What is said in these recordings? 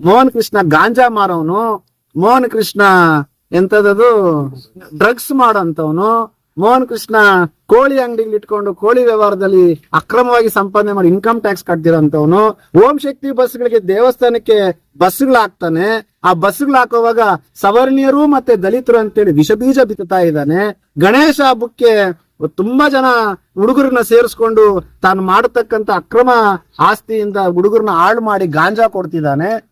ಮೋಹನ್ ಕೃಷ್ಣ ಗಾಂಜಾ ಮಾರೋನು ಮೋಹನ್ ಕೃಷ್ಣ ಎಂತದದು? ಡ್ರಗ್ಸ್ ಮಾಡೋಂಥವನು ಮೋಹನ್ ಕೃಷ್ಣ ಕೋಳಿ ಅಂಗಡಿಲಿ ಇಟ್ಕೊಂಡು ಕೋಳಿ ವ್ಯವಹಾರದಲ್ಲಿ ಅಕ್ರಮವಾಗಿ ಸಂಪಾದನೆ ಮಾಡಿ ಇನ್ಕಮ್ ಟ್ಯಾಕ್ಸ್ ಕಟ್ದಿರೋಂಥವನು ಓಂ ಶಕ್ತಿ ಬಸ್ಗಳಿಗೆ ದೇವಸ್ಥಾನಕ್ಕೆ ಬಸ್ಗಳು ಹಾಕ್ತಾನೆ. ಆ ಬಸ್ಗಳು ಹಾಕುವಾಗ ಸವರ್ಣೀಯರು ಮತ್ತೆ ದಲಿತರು ಅಂತೇಳಿ ವಿಷಬೀಜ ಬಿತ್ತುತ್ತಾ ಇದ್ದಾನೆ. ಗಣೇಶ ಹಬ್ಬಕ್ಕೆ ತುಂಬಾ ಜನ ಹುಡುಗರನ್ನ ಸೇರಿಸ್ಕೊಂಡು ತಾನು ಮಾಡತಕ್ಕಂತ ಅಕ್ರಮ ಆಸ್ತಿಯಿಂದ ಹುಡುಗರನ್ನ ಹಾಳು ಮಾಡಿ ಗಾಂಜಾ ಕೊಡ್ತಿದ್ದಾನೆ.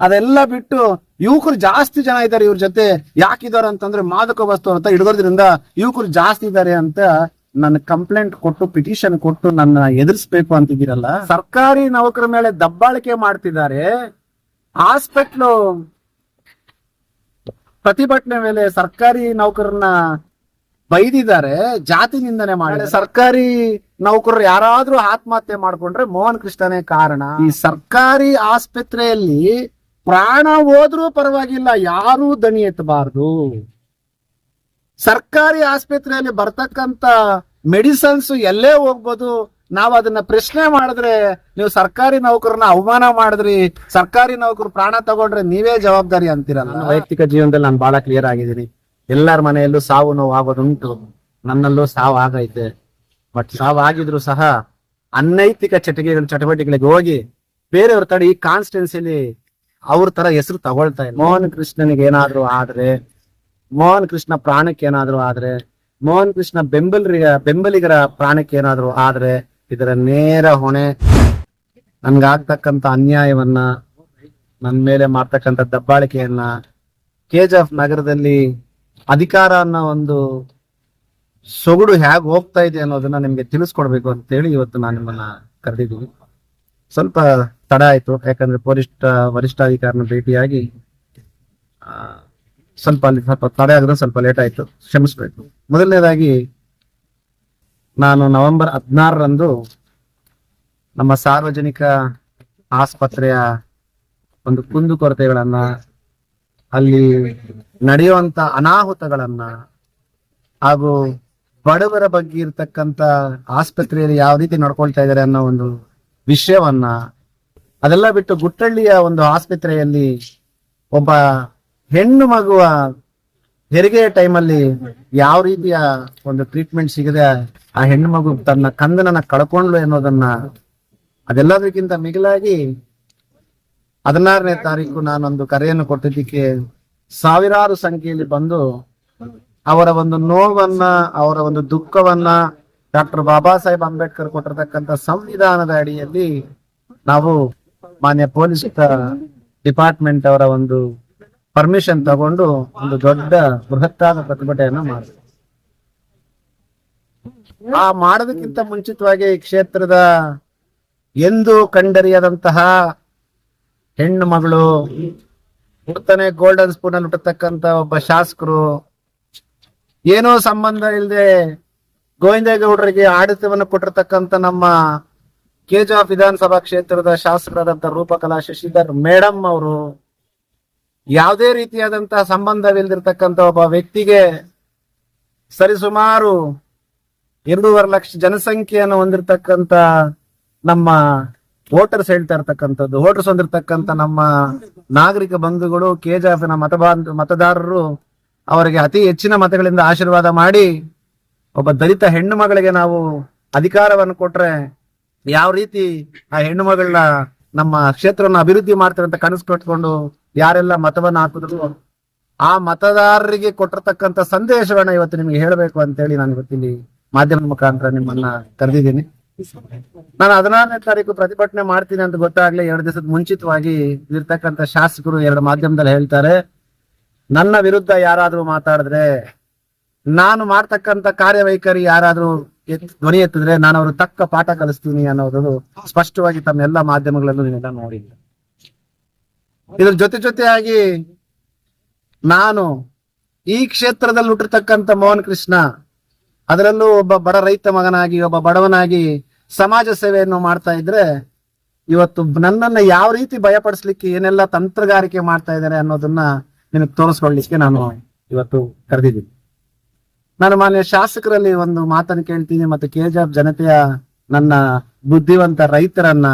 ಅದೆಲ್ಲ ಬಿಟ್ಟು ಯುವಕರು ಜಾಸ್ತಿ ಜನ ಇದ್ದಾರೆ ಇವ್ರ ಜೊತೆ ಯಾಕಿದ್ದಾರೆ ಅಂತಂದ್ರೆ ಮಾದಕ ವಸ್ತು ಅಂತ ಹಿಡಿದ್ರಿಂದ ಯುವಕರು ಜಾಸ್ತಿ ಇದ್ದಾರೆ ಅಂತ ನನ್ನ ಕಂಪ್ಲೇಂಟ್ ಕೊಟ್ಟು ಪಿಟಿಷನ್ ಕೊಟ್ಟು ನನ್ನ ಎದುರಿಸ್ಬೇಕು ಅಂತಿದ್ದೀರಲ್ಲ? ಸರ್ಕಾರಿ ನೌಕರ ಮೇಲೆ ದಬ್ಬಾಳಿಕೆ ಮಾಡ್ತಿದ್ದಾರೆ. ಹಾಸ್ಪಿಟ್ಲು ಪ್ರತಿಭಟನೆ ಮೇಲೆ ಸರ್ಕಾರಿ ನೌಕರನ್ನ ಬೈದಿದ್ದಾರೆ ಜಾತಿ ನಿಂದನೆ ಮಾಡಿ ಸರ್ಕಾರಿ ನೌಕರರು ಯಾರಾದ್ರೂ ಆತ್ಮಹತ್ಯೆ ಮಾಡ್ಕೊಂಡ್ರೆ ಮೋಹನ್ ಕೃಷ್ಣನೇ ಕಾರಣ. ಈ ಸರ್ಕಾರಿ ಆಸ್ಪತ್ರೆಯಲ್ಲಿ ಪ್ರಾಣ ಹೋದ್ರೂ ಪರವಾಗಿಲ್ಲ, ಯಾರೂ ದಣಿ ಎತ್ತಬಾರ್ದು. ಸರ್ಕಾರಿ ಆಸ್ಪತ್ರೆಯಲ್ಲಿ ಬರ್ತಕ್ಕಂತ ಮೆಡಿಸನ್ಸ್ ಎಲ್ಲೇ ಹೋಗ್ಬೋದು, ನಾವ್ ಅದನ್ನ ಪ್ರಶ್ನೆ ಮಾಡಿದ್ರೆ ನೀವು ಸರ್ಕಾರಿ ನೌಕರನ್ನ ಅವಮಾನ ಮಾಡಿದ್ರಿ, ಸರ್ಕಾರಿ ನೌಕರು ಪ್ರಾಣ ತಗೊಂಡ್ರೆ ನೀವೇ ಜವಾಬ್ದಾರಿ ಅಂತೀರಲ್ಲ? ನನ್ನ ವೈಯಕ್ತಿಕ ಜೀವನದಲ್ಲಿ ನಾನು ಬಹಳ ಕ್ಲಿಯರ್ ಆಗಿದ್ದೀನಿ. ಎಲ್ಲರ ಮನೆಯಲ್ಲೂ ಸಾವು ನೋವು ಆಗೋದುಂಟು ನನ್ನಲ್ಲೂ ಸಾವು ಆಗೈತೆ. ಬಟ್ ಸಾವು ಆಗಿದ್ರು ಸಹ ಅನೈತಿಕ ಚಟುವಟಿಕೆ ಚಟುವಟಿಕೆಗಳಿಗೆ ಹೋಗಿ ಬೇರೆಯವ್ರ ತಡೆ ಈ ಕಾನ್ಸ್ಟಿಟ್ಯೂನ್ಸಿಲಿ ಅವ್ರ ತರ ಹೆಸರು ತಗೊಳ್ತಾ ಇಲ್ಲ. ಮೋಹನ್ ಕೃಷ್ಣನಿಗೆ ಏನಾದ್ರು ಆದ್ರೆ, ಮೋಹನ್ ಕೃಷ್ಣ ಪ್ರಾಣಕ್ಕೆ ಏನಾದ್ರು ಆದ್ರೆ, ಮೋಹನ್ ಕೃಷ್ಣ ಬೆಂಬಲಿಗ ಬೆಂಬಲಿಗರ ಪ್ರಾಣಕ್ಕೆ ಏನಾದ್ರು ಆದ್ರೆ, ಇದರ ನೇರ ಹೊಣೆ ನನ್ಗಾಗ್ತಕ್ಕಂತ ಅನ್ಯಾಯವನ್ನ, ನನ್ ಮೇಲೆ ಮಾಡ್ತಕ್ಕಂತ ದಬ್ಬಾಳಿಕೆಯನ್ನ ಕೆಜಿಎಫ್ ನಗರದಲ್ಲಿ ಅಧಿಕಾರ ಅನ್ನೋ ಒಂದು ಸೊಗಡು ಹೇಗ್ ಹೋಗ್ತಾ ಇದೆ ಅನ್ನೋದನ್ನ ನಿಮ್ಗೆ ತಿಳಿಸ್ಕೊಡ್ಬೇಕು ಅಂತೇಳಿ ಇವತ್ತು ನಾನು ನಿಮ್ಮನ್ನ ಕರೆದಿದ್ದೀನಿ. ಸ್ವಲ್ಪ ತಡ ಆಯಿತು. ಯಾಕಂದ್ರೆ ವರಿಷ್ಠ ವರಿಷ್ಠಾಧಿಕಾರಿನ ಭೇಟಿಯಾಗಿ ಸ್ವಲ್ಪ ಅಲ್ಲಿ, ಸ್ವಲ್ಪ ತಡೆ ಆಗದ ಸ್ವಲ್ಪ ಲೇಟ್ ಆಯ್ತು. ಕ್ಷಮಿಸ್ಬೇಕು. ಮೊದಲನೇದಾಗಿ, ನಾನು ನವೆಂಬರ್ ಹದಿನಾರರಂದು ನಮ್ಮ ಸಾರ್ವಜನಿಕ ಆಸ್ಪತ್ರೆಯ ಒಂದು ಕುಂದುಕೊರತೆಗಳನ್ನ ಅಲ್ಲಿ ನಡೆಯುವಂತ ಅನಾಹುತಗಳನ್ನ ಹಾಗೂ ಬಡವರ ಬಗ್ಗೆ ಇರತಕ್ಕಂತ ಆಸ್ಪತ್ರೆಯಲ್ಲಿ ಯಾವ ರೀತಿ ನಡ್ಕೊಳ್ತಾ ಇದ್ದಾರೆ ಅನ್ನೋ ಒಂದು ವಿಷಯವನ್ನ ಅದೆಲ್ಲ ಬಿಟ್ಟು ಗುಟ್ಟಳ್ಳಿಯ ಒಂದು ಆಸ್ಪತ್ರೆಯಲ್ಲಿ ಒಬ್ಬ ಹೆಣ್ಣು ಮಗುವ ಹೆರಿಗೆಯ ಟೈಮಲ್ಲಿ ಯಾವ ರೀತಿಯ ಒಂದು ಟ್ರೀಟ್ಮೆಂಟ್ ಸಿಗದೆ ಆ ಹೆಣ್ಣು ಮಗು ತನ್ನ ಕಂದನನ್ನ ಕಳ್ಕೊಂಡ್ಲು ಅನ್ನೋದನ್ನ ಅದೆಲ್ಲದಕ್ಕಿಂತ ಮಿಗಿಲಾಗಿ ಹದಿನಾರನೇ ತಾರೀಕು ನಾನೊಂದು ಕರೆಯನ್ನು ಕೊಟ್ಟಿದ್ದಕ್ಕೆ ಸಾವಿರಾರು ಸಂಖ್ಯೆಯಲ್ಲಿ ಬಂದು ಅವರ ಒಂದು ನೋವನ್ನ, ಅವರ ಒಂದು ದುಃಖವನ್ನ ಡಾಕ್ಟರ್ ಬಾಬಾ ಸಾಹೇಬ್ ಅಂಬೇಡ್ಕರ್ ಕೊಟ್ಟಿರ್ತಕ್ಕಂಥ ಸಂವಿಧಾನದ ಅಡಿಯಲ್ಲಿ ನಾವು ಮಾನ್ಯ ಪೊಲೀಸ್ ಡಿಪಾರ್ಟ್ಮೆಂಟ್ ಅವರ ಒಂದು ಪರ್ಮಿಷನ್ ತಗೊಂಡು ಒಂದು ದೊಡ್ಡ ಬೃಹತ್ತಾದ ಪ್ರತಿಭಟನೆಯನ್ನು ಮಾಡಿದ್ರು. ಆ ಮಾಡೋದಕ್ಕಿಂತ ಮುಂಚಿತವಾಗಿ ಈ ಕ್ಷೇತ್ರದ ಎಂದು ಕಂಡರಿಯದಂತಹ ಹೆಣ್ಣು ಮಗಳು ಹುಡ್ತಾನೆ ಗೋಲ್ಡನ್ ಸ್ಪೂನ್ ಅಲ್ಲಿ ಹುಟ್ಟತಕ್ಕಂತ ಒಬ್ಬ ಶಾಸಕರು, ಏನೋ ಸಂಬಂಧ ಇಲ್ಲದೆ ಗೋವಿಂದೇಗೌಡರಿಗೆ ಆಡಳಿತವನ್ನು ಕೊಟ್ಟಿರ್ತಕ್ಕಂತ ನಮ್ಮ ಕೆಜಿಎಫ್ ವಿಧಾನಸಭಾ ಕ್ಷೇತ್ರದ ಶಾಸಕರಾದಂತ ರೂಪಕಲಾ ಶಶಿಧರ್ ಮೇಡಮ್ ಅವರು ಯಾವುದೇ ರೀತಿಯಾದಂತಹ ಸಂಬಂಧವಿಲ್ದಿರ್ತಕ್ಕಂತ ಒಬ್ಬ ವ್ಯಕ್ತಿಗೆ ಸರಿಸುಮಾರು ಎರಡೂವರೆ ಲಕ್ಷ ಜನಸಂಖ್ಯೆಯನ್ನು ಹೊಂದಿರತಕ್ಕಂತ ನಮ್ಮ ವೋಟರ್ಸ್ ಹೇಳ್ತಾ ಇರ್ತಕ್ಕಂಥದ್ದು. ವೋಟರ್ಸ್ ಹೊಂದಿರತಕ್ಕಂತ ನಮ್ಮ ನಾಗರಿಕ ಬಂಧುಗಳು ಕೆಜೆಎಫ್ನ ಮತಬಾಂಧ ಮತದಾರರು ಅವರಿಗೆ ಅತಿ ಹೆಚ್ಚಿನ ಮತಗಳಿಂದ ಆಶೀರ್ವಾದ ಮಾಡಿ ಒಬ್ಬ ದಲಿತ ಹೆಣ್ಣು ಮಗಳಿಗೆ ನಾವು ಅಧಿಕಾರವನ್ನು ಕೊಟ್ರೆ ಯಾವ ರೀತಿ ಆ ಹೆಣ್ಣು ಮಗಳನ್ನ ನಮ್ಮ ಕ್ಷೇತ್ರವನ್ನು ಅಭಿವೃದ್ಧಿ ಮಾಡ್ತಾರೆ ಅಂತ ಕನಸು ಕಟ್ಕೊಂಡು ಯಾರೆಲ್ಲ ಮತವನ್ನ ಹಾಕಿದ್ರು ಆ ಮತದಾರರಿಗೆ ಕೊಟ್ಟಿರತಕ್ಕಂತ ಸಂದೇಶವನ್ನ ಇವತ್ತು ನಿಮಗೆ ಹೇಳಬೇಕು ಅಂತೇಳಿ ನಾನು ಇವತ್ತಿಲ್ಲಿ ಮಾಧ್ಯಮದ ಮುಖಾಂತರ ನಿಮ್ಮನ್ನ ಕರೆದಿದ್ದೀನಿ. ನಾನು ಹದಿನಾರನೇ ತಾರೀಕು ಪ್ರತಿಭಟನೆ ಮಾಡ್ತೀನಿ ಅಂತ ಗೊತ್ತಾಗ್ಲಿ ಎರಡು ದಿವಸದ ಮುಂಚಿತವಾಗಿ ಇರ್ತಕ್ಕಂಥ ಶಾಸಕರು ಎರಡು ಮಾಧ್ಯಮದಲ್ಲಿ ಹೇಳ್ತಾರೆ, ನನ್ನ ವಿರುದ್ಧ ಯಾರಾದ್ರೂ ಮಾತಾಡಿದ್ರೆ ನಾನು ಮಾಡ್ತಕ್ಕಂತ ಕಾರ್ಯವೈಖರಿ ಯಾರಾದ್ರೂ ಧ್ವನಿ ಎತ್ತಿದ್ರೆ ನಾನು ಅವರು ತಕ್ಕ ಪಾಠ ಕಲಿಸ್ತೀನಿ ಅನ್ನೋದು ಸ್ಪಷ್ಟವಾಗಿ ತಮ್ಮ ಎಲ್ಲಾ ಮಾಧ್ಯಮಗಳಲ್ಲೂ ನೀವೆಲ್ಲ ನೋಡಿದ್ದೆ ಇದ್ರ ಜೊತೆ ಜೊತೆಯಾಗಿ ನಾನು ಈ ಕ್ಷೇತ್ರದಲ್ಲಿ ಹುಟ್ಟಿರ್ತಕ್ಕಂಥ ಮೋಹನ್ ಕೃಷ್ಣ, ಅದರಲ್ಲೂ ಒಬ್ಬ ಬಡ ರೈತ ಮಗನಾಗಿ, ಒಬ್ಬ ಬಡವನಾಗಿ ಸಮಾಜ ಸೇವೆಯನ್ನು ಮಾಡ್ತಾ ಇದ್ರೆ ಇವತ್ತು ನನ್ನನ್ನ ಯಾವ ರೀತಿ ಭಯಪಡಿಸ್ಲಿಕ್ಕೆ ಏನೆಲ್ಲ ತಂತ್ರಗಾರಿಕೆ ಮಾಡ್ತಾ ಇದ್ದಾರೆ ಅನ್ನೋದನ್ನ ನಿನಗೆ ತೋರಿಸ್ಕೊಳ್ಳಿಕ್ಕೆ ನಾನು ಇವತ್ತು ಕರೆದಿದ್ದೀನಿ. ನಾನು ಮಾನ್ಯ ಶಾಸಕರಲ್ಲಿ ಒಂದು ಮಾತನ್ನು ಕೇಳ್ತೀನಿ ಮತ್ತು ಕೆಜಾಬ್ ಜನತೆಯ ನನ್ನ ಬುದ್ಧಿವಂತ ರೈತರನ್ನ,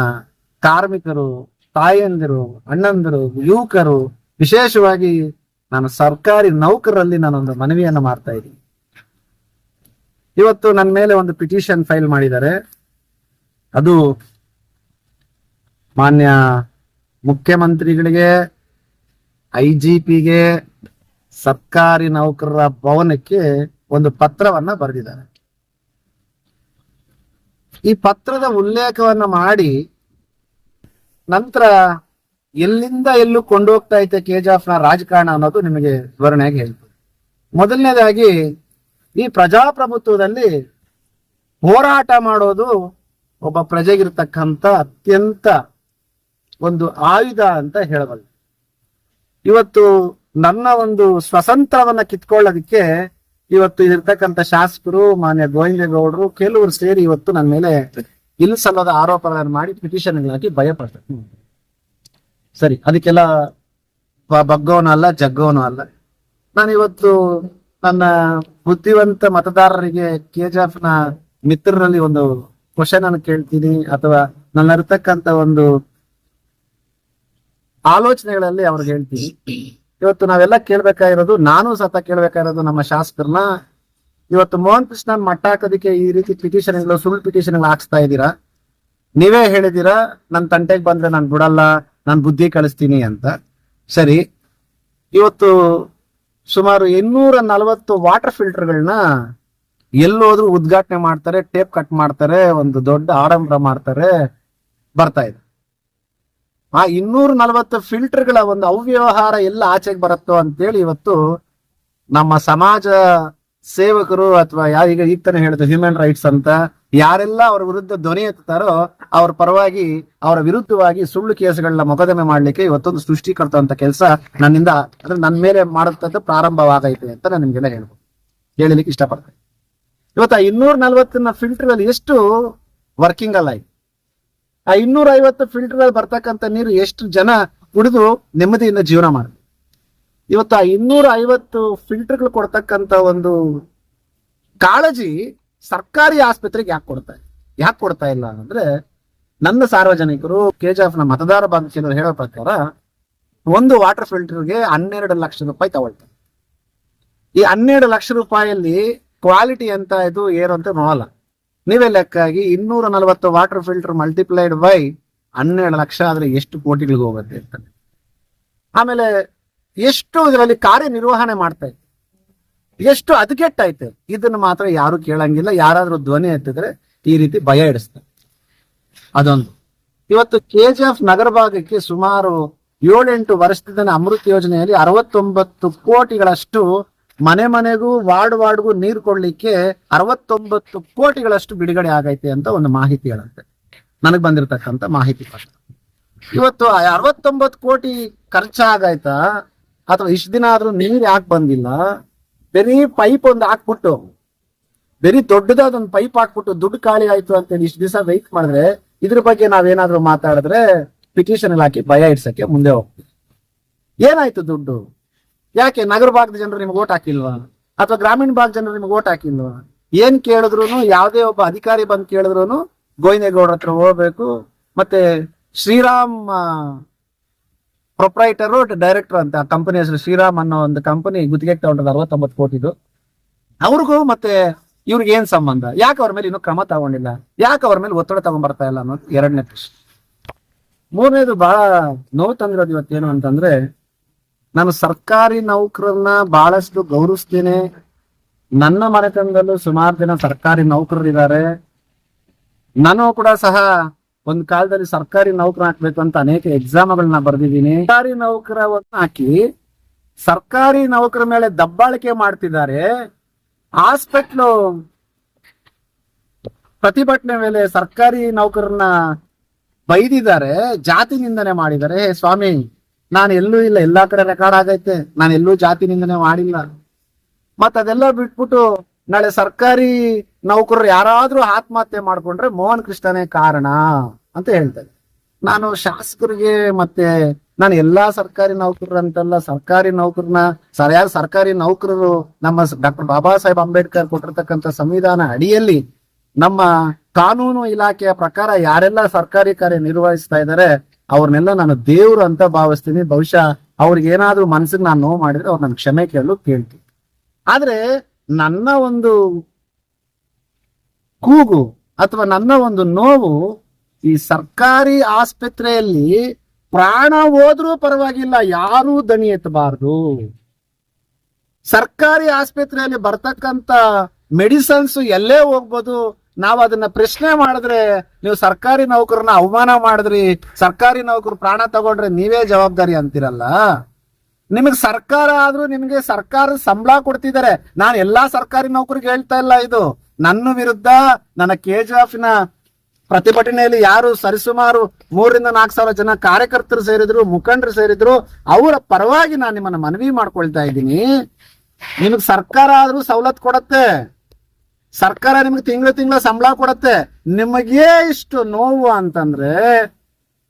ಕಾರ್ಮಿಕರು, ತಾಯಂದಿರು, ಅಣ್ಣಂದಿರು, ಯುವಕರು, ವಿಶೇಷವಾಗಿ ನಾನು ಸರ್ಕಾರಿ ನೌಕರರಲ್ಲಿ ನಾನೊಂದು ಮನವಿಯನ್ನು ಮಾಡ್ತಾ ಇದ್ದೀನಿ. ಇವತ್ತು ನನ್ನ ಮೇಲೆ ಒಂದು ಪಿಟಿಷನ್ ಫೈಲ್ ಮಾಡಿದ್ದಾರೆ. ಅದು ಮಾನ್ಯ ಮುಖ್ಯಮಂತ್ರಿಗಳಿಗೆ ಐ ಜಿ ಸರ್ಕಾರಿ ನೌಕರರ ಭವನಕ್ಕೆ ಒಂದು ಪತ್ರವನ್ನ ಬರೆದಿದ್ದಾರೆ. ಈ ಪತ್ರದ ಉಲ್ಲೇಖವನ್ನ ಮಾಡಿ ನಂತರ ಎಲ್ಲಿಂದ ಎಲ್ಲೂ ಕೊಂಡೋಗ್ತಾ ಐತೆ ಕೆಜಾಫ್ನ ರಾಜಕಾರಣ ಅನ್ನೋದು ನಿಮಗೆ ವಿವರಣೆಯಾಗಿ ಹೇಳ್ತದೆ ಮೊದಲನೇದಾಗಿ ಈ ಪ್ರಜಾಪ್ರಭುತ್ವದಲ್ಲಿ ಹೋರಾಟ ಮಾಡೋದು ಒಬ್ಬ ಪ್ರಜೆಗಿರ್ತಕ್ಕಂಥ ಅತ್ಯಂತ ಒಂದು ಆಯುಧ ಅಂತ ಹೇಳಬಲ್ಲ. ಇವತ್ತು ನನ್ನ ಒಂದು ಸ್ವತಂತ್ರವನ್ನ ಕಿತ್ಕೊಳ್ಳೋದಕ್ಕೆ ಇವತ್ತು ಇಲ್ಲಿರ್ತಕ್ಕಂಥ ಶಾಸಕರು, ಮಾನ್ಯ ಗೋವಿಂದೇಗೌಡರು, ಕೆಲವರು ಸೇರಿ ಇವತ್ತು ನನ್ನ ಮೇಲೆ ಇಲ್ಸಲ್ಲದ ಆರೋಪಗಳನ್ನು ಮಾಡಿ ಪಿಟಿಷನ್ ಹಾಕಿ ಭಯ ಪಡ್ತಾರೆ. ಸರಿ, ಅದಕ್ಕೆಲ್ಲ ಬಗ್ಗೋನು ಅಲ್ಲ ಜಗ್ಗೋನು ಅಲ್ಲ. ನಾನು ಇವತ್ತು ನನ್ನ ಬುದ್ಧಿವಂತ ಮತದಾರರಿಗೆ ಕೆಜಿಎಫ್ನ ಮಿತ್ರರಲ್ಲಿ ಒಂದು ಕ್ವಶನ್ ಅನ್ನು ಕೇಳ್ತೀನಿ, ಅಥವಾ ನನ್ನ ಇರ್ತಕ್ಕಂಥ ಒಂದು ಆಲೋಚನೆಗಳಲ್ಲಿ ಅವ್ರಿಗೆ ಹೇಳ್ತೀನಿ. ಇವತ್ತು ನಾವೆಲ್ಲ ಕೇಳ್ಬೇಕಾಗಿರೋದು, ನಾನು ಸತ ಕೇಳ್ಬೇಕಾಗಿರೋದು ನಮ್ಮ ಶಾಸಕರನ್ನ. ಇವತ್ತು ಮೋಹನ್ ಕೃಷ್ಣನ್ ಮಟ್ಟ ಹಾಕೋದಕ್ಕೆ ಈ ರೀತಿ ಪಿಟಿಷನ್ಗಳು ಸುಳ್ಳು ಪಿಟಿಷನ್ಗಳು ಹಾಕ್ಸ್ತಾ ಇದ್ದೀರಾ? ನೀವೇ ಹೇಳಿದೀರಾ ನನ್ನ ತಂಟೆಗೆ ಬಂದ್ರೆ ನಾನು ಬಿಡಲ್ಲ, ನಾನು ಬುದ್ಧಿ ಕಳಿಸ್ತೀನಿ ಅಂತ. ಸರಿ, ಇವತ್ತು ಸುಮಾರು ಇನ್ನೂರ ನಲವತ್ತು ವಾಟರ್ ಫಿಲ್ಟರ್ಗಳನ್ನ ಎಲ್ಲೋದ್ರೂ ಉದ್ಘಾಟನೆ ಮಾಡ್ತಾರೆ ಟೇಪ್ ಕಟ್ ಮಾಡ್ತಾರೆ, ಒಂದು ದೊಡ್ಡ ಆಡಂಬರ ಮಾಡ್ತಾರೆ, ಬರ್ತಾ ಇದೆ. ಆ ಇನ್ನೂರ ನಲವತ್ತು ಫಿಲ್ಟರ್ಗಳ ಒಂದು ಅವ್ಯವಹಾರ ಎಲ್ಲ ಆಚೆಗೆ ಬರುತ್ತೋ ಅಂತೇಳಿ ಇವತ್ತು ನಮ್ಮ ಸಮಾಜ ಸೇವಕರು ಅಥವಾ ಈಗ ಈಗ ತಾನೇ ಹೇಳಿದ್ರು ಹ್ಯೂಮನ್ ರೈಟ್ಸ್ ಅಂತ, ಯಾರೆಲ್ಲ ಅವರ ವಿರುದ್ಧ ಧ್ವನಿ ಎತ್ತಾರೋ ಅವ್ರ ಪರವಾಗಿ ಅವರ ವಿರುದ್ಧವಾಗಿ ಸುಳ್ಳು ಕೇಸುಗಳನ್ನ ಮೊಕದಮೆ ಮಾಡ್ಲಿಕ್ಕೆ ಇವತ್ತೊಂದು ಸೃಷ್ಟಿಕರ್ತ ಅಂತ ಕೆಲಸ ನನ್ನಿಂದ, ಅಂದ್ರೆ ನನ್ನ ಮೇಲೆ ಮಾಡುತ್ತದ್ದು ಪ್ರಾರಂಭವಾಗೈತೆ ಅಂತ ನಾನು ನಿಮ್ಗೆಲ್ಲ ಹೇಳ್ಬೋದು. ಹೇಳಲಿಕ್ಕೆ ಇಷ್ಟಪಡ್ತೇನೆ. ಇವತ್ತು ಆ ಇನ್ನೂರ ನಲ್ವತ್ತನ್ನ ಫಿಲ್ಟರ್ ಅಲ್ಲಿ ಎಷ್ಟು ವರ್ಕಿಂಗ್ ಅಲ್ಲ ಆ ಇನ್ನೂರ ಐವತ್ತು ಫಿಲ್ಟರ್ ಬರ್ತಕ್ಕಂಥ ನೀರು ಎಷ್ಟು ಜನ ಕುಡಿದು ನೆಮ್ಮದಿಯಿಂದ ಜೀವನ ಮಾಡಿದ್ರು ಇವತ್ತು ಆ ಇನ್ನೂರ ಐವತ್ತು ಫಿಲ್ಟರ್ಗಳು ಕೊಡ್ತಕ್ಕಂತ ಒಂದು ಕಾಳಜಿ ಸರ್ಕಾರಿ ಆಸ್ಪತ್ರೆಗೆ ಯಾಕೆ ಕೊಡ್ತಾ ಯಾಕೆ ಕೊಡ್ತಾ ಇಲ್ಲ ಅಂದ್ರೆ ನನ್ನ ಸಾರ್ವಜನಿಕರು, ಕೆಜಿಎಫ್ನ ನ ಮತದಾರ ಬಾಂಧವರು ಹೇಳೋ ಪ್ರಕಾರ ಒಂದು ವಾಟರ್ ಫಿಲ್ಟರ್ಗೆ ಹನ್ನೆರಡು ಲಕ್ಷ ರೂಪಾಯಿ ತಗೊಳ್ತಾರೆ. ಈ ಹನ್ನೆರಡು ಲಕ್ಷ ರೂಪಾಯಲ್ಲಿ ಕ್ವಾಲಿಟಿ ಅಂತ ಇದು ಏನು ಅಂತ ನೋಡಲ್ಲ. ನೀವೇ ಲೆಕ್ಕಾಗಿ ಇನ್ನೂರ ನಲವತ್ತು ವಾಟರ್ ಫಿಲ್ಟರ್ ಮಲ್ಟಿಪ್ಲೈಡ್ ಬೈ ಹನ್ನೆರಡು ಲಕ್ಷ ಆದ್ರೆ ಎಷ್ಟು ಕೋಟಿಗಳಿಗೆ ಹೋಗುತ್ತೆ ಅಂತ. ಆಮೇಲೆ ಎಷ್ಟು ಇದರಲ್ಲಿ ಕಾರ್ಯನಿರ್ವಹಣೆ ಮಾಡ್ತಾ ಇತ್ತು ಎಷ್ಟು ಅದಕ್ಕೆಟ್ಟಾಯ್ತು ಇದನ್ನು ಮಾತ್ರ ಯಾರು ಕೇಳಂಗಿಲ್ಲ. ಯಾರಾದ್ರೂ ಧ್ವನಿ ಎತ್ತಿದ್ರೆ ಈ ರೀತಿ ಭಯ ಇಡಿಸ್ತಾರೆ ಅದೊಂದು. ಇವತ್ತು ಕೆ ಜಿ ಎಫ್ ನಗರ ಭಾಗಕ್ಕೆ ಸುಮಾರು ಏಳೆಂಟು ವರ್ಷದಿಂದ ಅಮೃತ್ ಯೋಜನೆಯಲ್ಲಿ ಅರವತ್ತೊಂಬತ್ತು ಕೋಟಿಗಳಷ್ಟು ಮನೆ ಮನೆಗೂ, ವಾರ್ಡ್ ವಾರ್ಡ್ಗೂ ನೀರು ಕೊಡ್ಲಿಕ್ಕೆ ಅರವತ್ತೊಂಬತ್ತು ಕೋಟಿಗಳಷ್ಟು ಬಿಡುಗಡೆ ಆಗೈತೆ ಅಂತ ಒಂದು ಮಾಹಿತಿ ಹೇಳುತ್ತೆ ನನಗೆ ಬಂದಿರತಕ್ಕಂತ ಮಾಹಿತಿ ಪಟ್ಟ ಇವತ್ತು ಅರವತ್ತೊಂಬತ್ತು ಕೋಟಿ ಖರ್ಚಾಗೈತಾ? ಅಥವಾ ಇಷ್ಟು ದಿನ ಆದ್ರೂ ನೀರು ಯಾಕೆ ಬಂದಿಲ್ಲ? ಬರೀ ಪೈಪ್ ಒಂದು ಹಾಕ್ಬಿಟ್ಟು, ಬರೀ ದೊಡ್ಡದಾದ ಒಂದು ಪೈಪ್ ಹಾಕ್ಬಿಟ್ಟು ದುಡ್ಡು ಖಾಲಿ ಆಯ್ತು ಅಂತೇಳಿ ಇಷ್ಟು ದಿವಸ ವೆಯ್ಟ್ ಮಾಡಿದ್ರೆ ಇದ್ರ ಬಗ್ಗೆ ನಾವೇನಾದ್ರೂ ಮಾತಾಡಿದ್ರೆ ಪಿಟಿಷನ್ ಹಾಕಿ ಭಯ ಇಡ್ಸಕ್ಕೆ ಮುಂದೆ ಹೋಗ್ತೀವಿ. ಏನಾಯ್ತು ದುಡ್ಡು? ಯಾಕೆ ನಗರ ಭಾಗದ ಜನರು ನಿಮ್ಗೆ ಓಟ್ ಹಾಕಿಲ್ವಾ? ಅಥವಾ ಗ್ರಾಮೀಣ ಭಾಗದ ಜನರು ನಿಮ್ಗೆ ಓಟ್ ಹಾಕಿಲ್ವಾ? ಏನ್ ಕೇಳಿದ್ರು ಯಾವುದೇ ಒಬ್ಬ ಅಧಿಕಾರಿ ಬಂದು ಕೇಳಿದ್ರು ಗೋವಿಂದೇಗೌಡ್ರ ಹತ್ರ ಹೋಗ್ಬೇಕು. ಮತ್ತೆ ಶ್ರೀರಾಮ್ ಪ್ರೊಪ್ರೈಟರು ಡೈರೆಕ್ಟರ್ ಅಂತ ಕಂಪನಿ ಹೆಸರು ಶ್ರೀರಾಮ್ ಅನ್ನೋ ಒಂದು ಕಂಪನಿ ಗುತ್ತಿಗೆ ತಗೊಂಡದ ಅರವತ್ತೊಂಬತ್ತು ಕೋಟಿದು ಅವ್ರಿಗೂ ಮತ್ತೆ ಇವ್ರಿಗೆ ಏನ್ ಸಂಬಂಧ? ಯಾಕೆ ಅವ್ರ ಮೇಲೆ ಇನ್ನೂ ಕ್ರಮ ತಗೊಂಡಿಲ್ಲ? ಯಾಕೆ ಅವ್ರ ಮೇಲೆ ಒತ್ತಡ ತಗೊಂಡ್ ಬರ್ತಾ ಇಲ್ಲ ಅನ್ನೋದು ಎರಡನೇ ಪ್ರಶ್ನೆ. ಮೂರನೇದು ಬಹಳ ನೋವು ತಂದಿರೋದು ಇವತ್ತೇನು ಅಂತಂದ್ರೆ ನಾನು ಸರ್ಕಾರಿ ನೌಕರನ್ನ ಬಹಳಷ್ಟು ಗೌರವಿಸ್ತೇನೆ. ನನ್ನ ಮನೆತನದಲ್ಲೂ ಸುಮಾರು ಜನ ಸರ್ಕಾರಿ ನೌಕರರಿದ್ದಾರೆ. ನಾನು ಕೂಡ ಸಹ ಒಂದ್ ಕಾಲದಲ್ಲಿ ಸರ್ಕಾರಿ ನೌಕರ ಹಾಕ್ಬೇಕು ಅಂತ ಅನೇಕ ಎಕ್ಸಾಮ್ಗಳನ್ನ ಬರೆದಿದ್ದೀನಿ. ಸರ್ಕಾರಿ ನೌಕರವನ್ನ ಹಾಕಿ ಸರ್ಕಾರಿ ನೌಕರ ಮೇಲೆ ದಬ್ಬಾಳಿಕೆ ಮಾಡ್ತಿದ್ದಾರೆ. ಹಾಸ್ಪಿಟ್ಲು ಪ್ರತಿಭಟನೆ ಮೇಲೆ ಸರ್ಕಾರಿ ನೌಕರನ್ನ ಬೈದಿದ್ದಾರೆ, ಜಾತಿ ನಿಂದನೆ ಮಾಡಿದ್ದಾರೆ. ಸ್ವಾಮಿ. ನಾನು ಎಲ್ಲೂ ಇಲ್ಲ, ಎಲ್ಲಾ ಕಡೆ ರೆಕಾರ್ಡ್ ಆಗೈತೆ. ನಾನು ಎಲ್ಲೂ ಜಾತಿ ನಿಂದನೆ ಮಾಡಿಲ್ಲ. ಮತ್ ಅದೆಲ್ಲ ಬಿಟ್ಬಿಟ್ಟು ನಾಳೆ ಸರ್ಕಾರಿ ನೌಕರರು ಯಾರಾದ್ರೂ ಆತ್ಮಹತ್ಯೆ ಮಾಡ್ಕೊಂಡ್ರೆ ಮೋಹನ್ ಕೃಷ್ಣನೇ ಕಾರಣ ಅಂತ ಹೇಳ್ತಾರೆ. ನಾನು ಶಾಸಕರಿಗೆ ಮತ್ತೆ ನಾನು ಎಲ್ಲಾ ಸರ್ಕಾರಿ ನೌಕರರು ಅಂತಲ್ಲ ಸರ್ಕಾರಿ ನೌಕರನ ಸರಿಯಾದ ಸರ್ಕಾರಿ ನೌಕರರು ನಮ್ಮ ಡಾಕ್ಟರ್ ಬಾಬಾ ಸಾಹೇಬ್ ಅಂಬೇಡ್ಕರ್ ಕೊಟ್ಟಿರ್ತಕ್ಕಂಥ ಸಂವಿಧಾನ ಅಡಿಯಲ್ಲಿ ನಮ್ಮ ಕಾನೂನು ಇಲಾಖೆಯ ಪ್ರಕಾರ ಯಾರೆಲ್ಲ ಸರ್ಕಾರಿ ಕಾರ್ಯ ನಿರ್ವಹಿಸ್ತಾ ಇದ್ದಾರೆ ಅವ್ರನ್ನೆಲ್ಲ ನಾನು ದೇವ್ರು ಅಂತ ಭಾವಿಸ್ತೀನಿ. ಬಹುಶಃ ಅವ್ರಿಗೆ ಏನಾದ್ರೂ ಮನ್ಸಿಗೆ ನಾನು ನೋವು ಮಾಡಿದ್ರೆ ಅವ್ರು ನನ್ ಕ್ಷಮೆ ಕೇಳಲು ಕೇಳ್ತೀನಿ. ಆದ್ರೆ ನನ್ನ ಒಂದು ಕೂಗು ಅಥವಾ ನನ್ನ ಒಂದು ನೋವು ಈ ಸರ್ಕಾರಿ ಆಸ್ಪತ್ರೆಯಲ್ಲಿ ಪ್ರಾಣ ಹೋದ್ರೂ ಪರವಾಗಿಲ್ಲ, ಯಾರೂ ದಣಿ ಎತ್ತಬಾರ್ದು. ಸರ್ಕಾರಿ ಆಸ್ಪತ್ರೆಯಲ್ಲಿ ಬರ್ತಕ್ಕಂತ ಮೆಡಿಸನ್ಸ್ ಎಲ್ಲೇ ಹೋಗ್ಬೋದು ನಾವು ಅದನ್ನ ಪ್ರಶ್ನೆ ಮಾಡಿದ್ರೆ ನೀವು ಸರ್ಕಾರಿ ನೌಕರನ್ನ ಅವಮಾನ ಮಾಡಿದ್ರಿ, ಸರ್ಕಾರಿ ನೌಕರು ಪ್ರಾಣ ತಗೊಂಡ್ರೆ ನೀವೇ ಜವಾಬ್ದಾರಿ ಅಂತಿರಲ್ಲ? ನಿಮಗೆ ಸರ್ಕಾರ ಆದ್ರೂ ನಿಮಗೆ ಸರ್ಕಾರ ಸಂಬಳ ಕೊಡ್ತಿದ್ದಾರೆ ನಾನು ಎಲ್ಲಾ ಸರ್ಕಾರಿ ನೌಕರಿಗೆ ಹೇಳ್ತಾ ಇಲ್ಲ ಇದು. ನನ್ನ ವಿರುದ್ಧ ನನ್ನ ಕೆಜಿಎಫ್ನ ಪ್ರತಿಭಟನೆಯಲ್ಲಿ ಯಾರು ಸರಿಸುಮಾರು ಮೂರರಿಂದ ನಾಲ್ಕು ಸಾವಿರ ಜನ ಕಾರ್ಯಕರ್ತರು ಸೇರಿದ್ರು, ಮುಖಂಡರು ಸೇರಿದ್ರು, ಅವರ ಪರವಾಗಿ ನಾನು ನಿಮ್ಮನ್ನ ಮನವಿ ಮಾಡ್ಕೊಳ್ತಾ ಇದ್ದೀನಿ. ನಿಮಗೆ ಸರ್ಕಾರ ಆದ್ರೂ ಸವಲತ್ತು ಕೊಡತ್ತೆ. ಸರ್ಕಾರ ನಿಮ್ಗೆ ತಿಂಗಳ ತಿಂಗಳ ಸಂಬಳ ಕೊಡತ್ತೆ. ನಿಮಗೇ ಇಷ್ಟು ನೋವು ಅಂತಂದ್ರೆ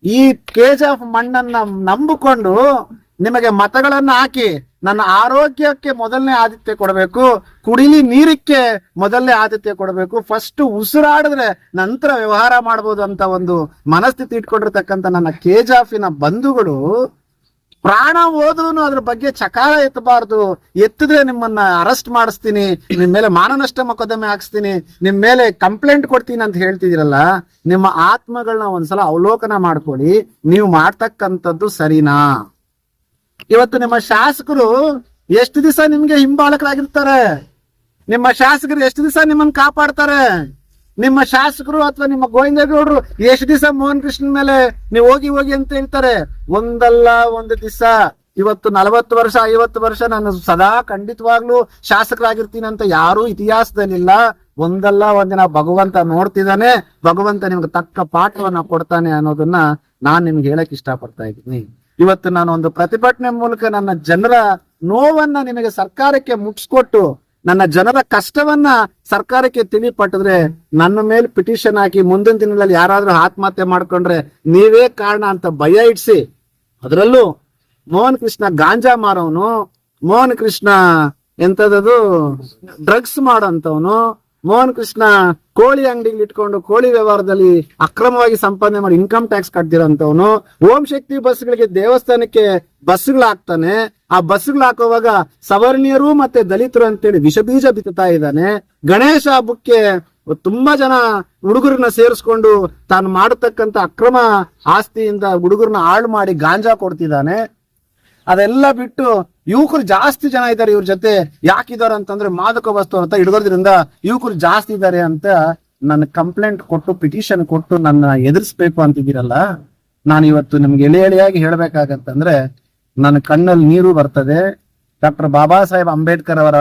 ಈ ಕೇಜ್ ಆಫ್ ಮಣ್ಣನ್ನ ನಂಬಿಕೊಂಡು ನಿಮಗೆ ಮತಗಳನ್ನ ಹಾಕಿ ನನ್ನ ಆರೋಗ್ಯಕ್ಕೆ ಮೊದಲನೇ ಆದ್ಯತೆ ಕೊಡಬೇಕು, ಕುಡಿಲಿ ನೀರಿಕ್ಕೆ ಮೊದಲನೇ ಆದ್ಯತೆ ಕೊಡಬೇಕು ಫಸ್ಟ್ ಉಸಿರಾಡಿದ್ರೆ ನಂತರ ವ್ಯವಹಾರ ಮಾಡ್ಬೋದು ಅಂತ ಒಂದು ಮನಸ್ಥಿತಿ ಇಟ್ಕೊಂಡಿರ್ತಕ್ಕಂಥ ನನ್ನ ಕೇಜಾಫಿನ ಬಂಧುಗಳು ಪ್ರಾಣ ಹೋದ್ರೂ ಅದ್ರ ಬಗ್ಗೆ ಚಕಾರ ಎತ್ತಬಾರ್ದು. ಎತ್ತಿದ್ರೆ ನಿಮ್ಮನ್ನ ಅರೆಸ್ಟ್ ಮಾಡಿಸ್ತೀನಿ, ನಿಮ್ ಮೇಲೆ ಮಾನನಷ್ಟ ಮೊಕದ್ದಮೆ ಹಾಕ್ಸ್ತೀನಿ, ನಿಮ್ ಮೇಲೆ ಕಂಪ್ಲೇಂಟ್ ಕೊಡ್ತೀನಿ ಅಂತ ಹೇಳ್ತಿದಿರಲ್ಲ ನಿಮ್ಮ ಆತ್ಮಗಳನ್ನ ಒಂದ್ಸಲ ಅವಲೋಕನ ಮಾಡ್ಕೊಳ್ಳಿ. ನೀವು ಮಾಡ್ತಕ್ಕಂಥದ್ದು ಸರಿನಾ? ಇವತ್ತು ನಿಮ್ಮ ಶಾಸಕರು ಎಷ್ಟು ದಿವಸ ನಿಮ್ಗೆ ಹಿಂಬಾಲಕರಾಗಿರ್ತಾರೆ? ನಿಮ್ಮ ಶಾಸಕರು ಎಷ್ಟು ದಿವಸ ನಿಮ್ಮನ್ನ ಕಾಪಾಡ್ತಾರೆ? ನಿಮ್ಮ ಶಾಸಕರು ಅಥವಾ ನಿಮ್ಮ ಗೋವಿಂದೇಗೌಡರು ಎಷ್ಟು ದಿವಸ ಮೋಹನ್ ಕೃಷ್ಣ ಮೇಲೆ ನೀವು ಹೋಗಿ ಹೋಗಿ ಅಂತ ಹೇಳ್ತಾರೆ? ಒಂದಲ್ಲ ಒಂದು ದಿವಸ. ಇವತ್ತು ನಲವತ್ತು ವರ್ಷ, ಐವತ್ತು ವರ್ಷ ನಾನು ಸದಾ ಖಂಡಿತವಾಗ್ಲೂ ಶಾಸಕರಾಗಿರ್ತೀನಿ ಅಂತ ಯಾರೂ ಇತಿಹಾಸದಲ್ಲಿಲ್ಲ. ಒಂದಲ್ಲ ಒಂದಿನ ಭಗವಂತ ನೋಡ್ತಿದ್ದಾನೆ ಭಗವಂತ ನಿಮ್ಗೆ ತಕ್ಕ ಪಾಠವನ್ನ ಕೊಡ್ತಾನೆ ಅನ್ನೋದನ್ನ ನಾನ್ ನಿಮ್ಗೆ ಹೇಳಕ್ ಇಷ್ಟಪಡ್ತಾ ಇದ್ದೀನಿ. ಇವತ್ತು ನಾನು ಒಂದು ಪ್ರತಿಭಟನೆ ಮೂಲಕ ನನ್ನ ಜನರ ನೋವನ್ನ ನಿಮಗೆ ಸರ್ಕಾರಕ್ಕೆ ಮುಟ್ಸ್ಕೊಟ್ಟು ನನ್ನ ಜನರ ಕಷ್ಟವನ್ನ ಸರ್ಕಾರಕ್ಕೆ ತಿಳಿಪಟ್ಟಿದ್ರೆ ನನ್ನ ಮೇಲೆ ಪಿಟಿಷನ್ ಹಾಕಿ ಮುಂದಿನ ದಿನಗಳಲ್ಲಿ ಯಾರಾದ್ರೂ ಆತ್ಮಹತ್ಯೆ ಮಾಡ್ಕೊಂಡ್ರೆ ನೀವೇ ಕಾರಣ ಅಂತ ಭಯ ಇಡ್ಸಿ. ಅದರಲ್ಲೂ ಮೋಹನ್ ಕೃಷ್ಣ ಗಾಂಜಾ ಮಾರೋನು, ಮೋಹನ್ ಕೃಷ್ಣ ಎಂತದದು ಡ್ರಗ್ಸ್ ಮಾಡೋಂಥವನು ಮೋಹನ್ ಕೃಷ್ಣ ಕೋಳಿ ಅಂಗಡಿಗೆ ಇಟ್ಕೊಂಡು ಕೋಳಿ ವ್ಯವಹಾರದಲ್ಲಿ ಅಕ್ರಮವಾಗಿ ಸಂಪಾದನೆ ಮಾಡಿ ಇನ್ಕಮ್ ಟ್ಯಾಕ್ಸ್ ಕಟ್ತಿರೋಂತವನು ಓಂ ಶಕ್ತಿ ಬಸ್ಗಳಿಗೆ ದೇವಸ್ಥಾನಕ್ಕೆ ಬಸ್ಗಳು ಹಾಕ್ತಾನೆ. ಆ ಬಸ್ಗಳು ಹಾಕುವಾಗ ಸವರ್ಣೀಯರು ಮತ್ತೆ ದಲಿತರು ಅಂತೇಳಿ ವಿಷ ಬೀಜ ಬಿತ್ತುತ್ತಾ ಇದ್ದಾನೆ. ಗಣೇಶ ಹಬ್ಬಕ್ಕೆ ತುಂಬಾ ಜನ ಹುಡುಗರನ್ನ ಸೇರಿಸ್ಕೊಂಡು ತಾನು ಮಾಡತಕ್ಕಂತ ಅಕ್ರಮ ಆಸ್ತಿಯಿಂದ ಹುಡುಗರನ್ನ ಹಾಳು ಮಾಡಿ ಗಾಂಜಾ ಕೊಡ್ತಿದ್ದಾನೆ. ಅದೆಲ್ಲ ಬಿಟ್ಟು ಯುವಕರು ಜಾಸ್ತಿ ಜನ ಇದ್ದಾರೆ ಇವ್ರ ಜೊತೆ ಯಾಕಿದ್ದಾರೆ ಅಂತಂದ್ರೆ ಮಾದಕ ವಸ್ತು ಅಂತ ಹಿಡಿಗೋದ್ರಿಂದ ಯುವಕರು ಜಾಸ್ತಿ ಇದ್ದಾರೆ ಅಂತ ನನ್ನ ಕಂಪ್ಲೇಂಟ್ ಕೊಟ್ಟು ಪಿಟಿಷನ್ ಕೊಟ್ಟು ನನ್ನ ಎದುರಿಸ್ಬೇಕು ಅಂತಿದ್ದೀರಲ್ಲ, ನಾನು ಇವತ್ತು ನಿಮ್ಗೆ ಎಳೆ ಎಳೆಯಾಗಿ ಹೇಳ್ಬೇಕಾಗತ್ತಂದ್ರೆ ನನ್ನ ಕಣ್ಣಲ್ಲಿ ನೀರು ಬರ್ತದೆ. ಡಾಕ್ಟರ್ ಬಾಬಾ ಸಾಹೇಬ್ ಅಂಬೇಡ್ಕರ್ ಅವರ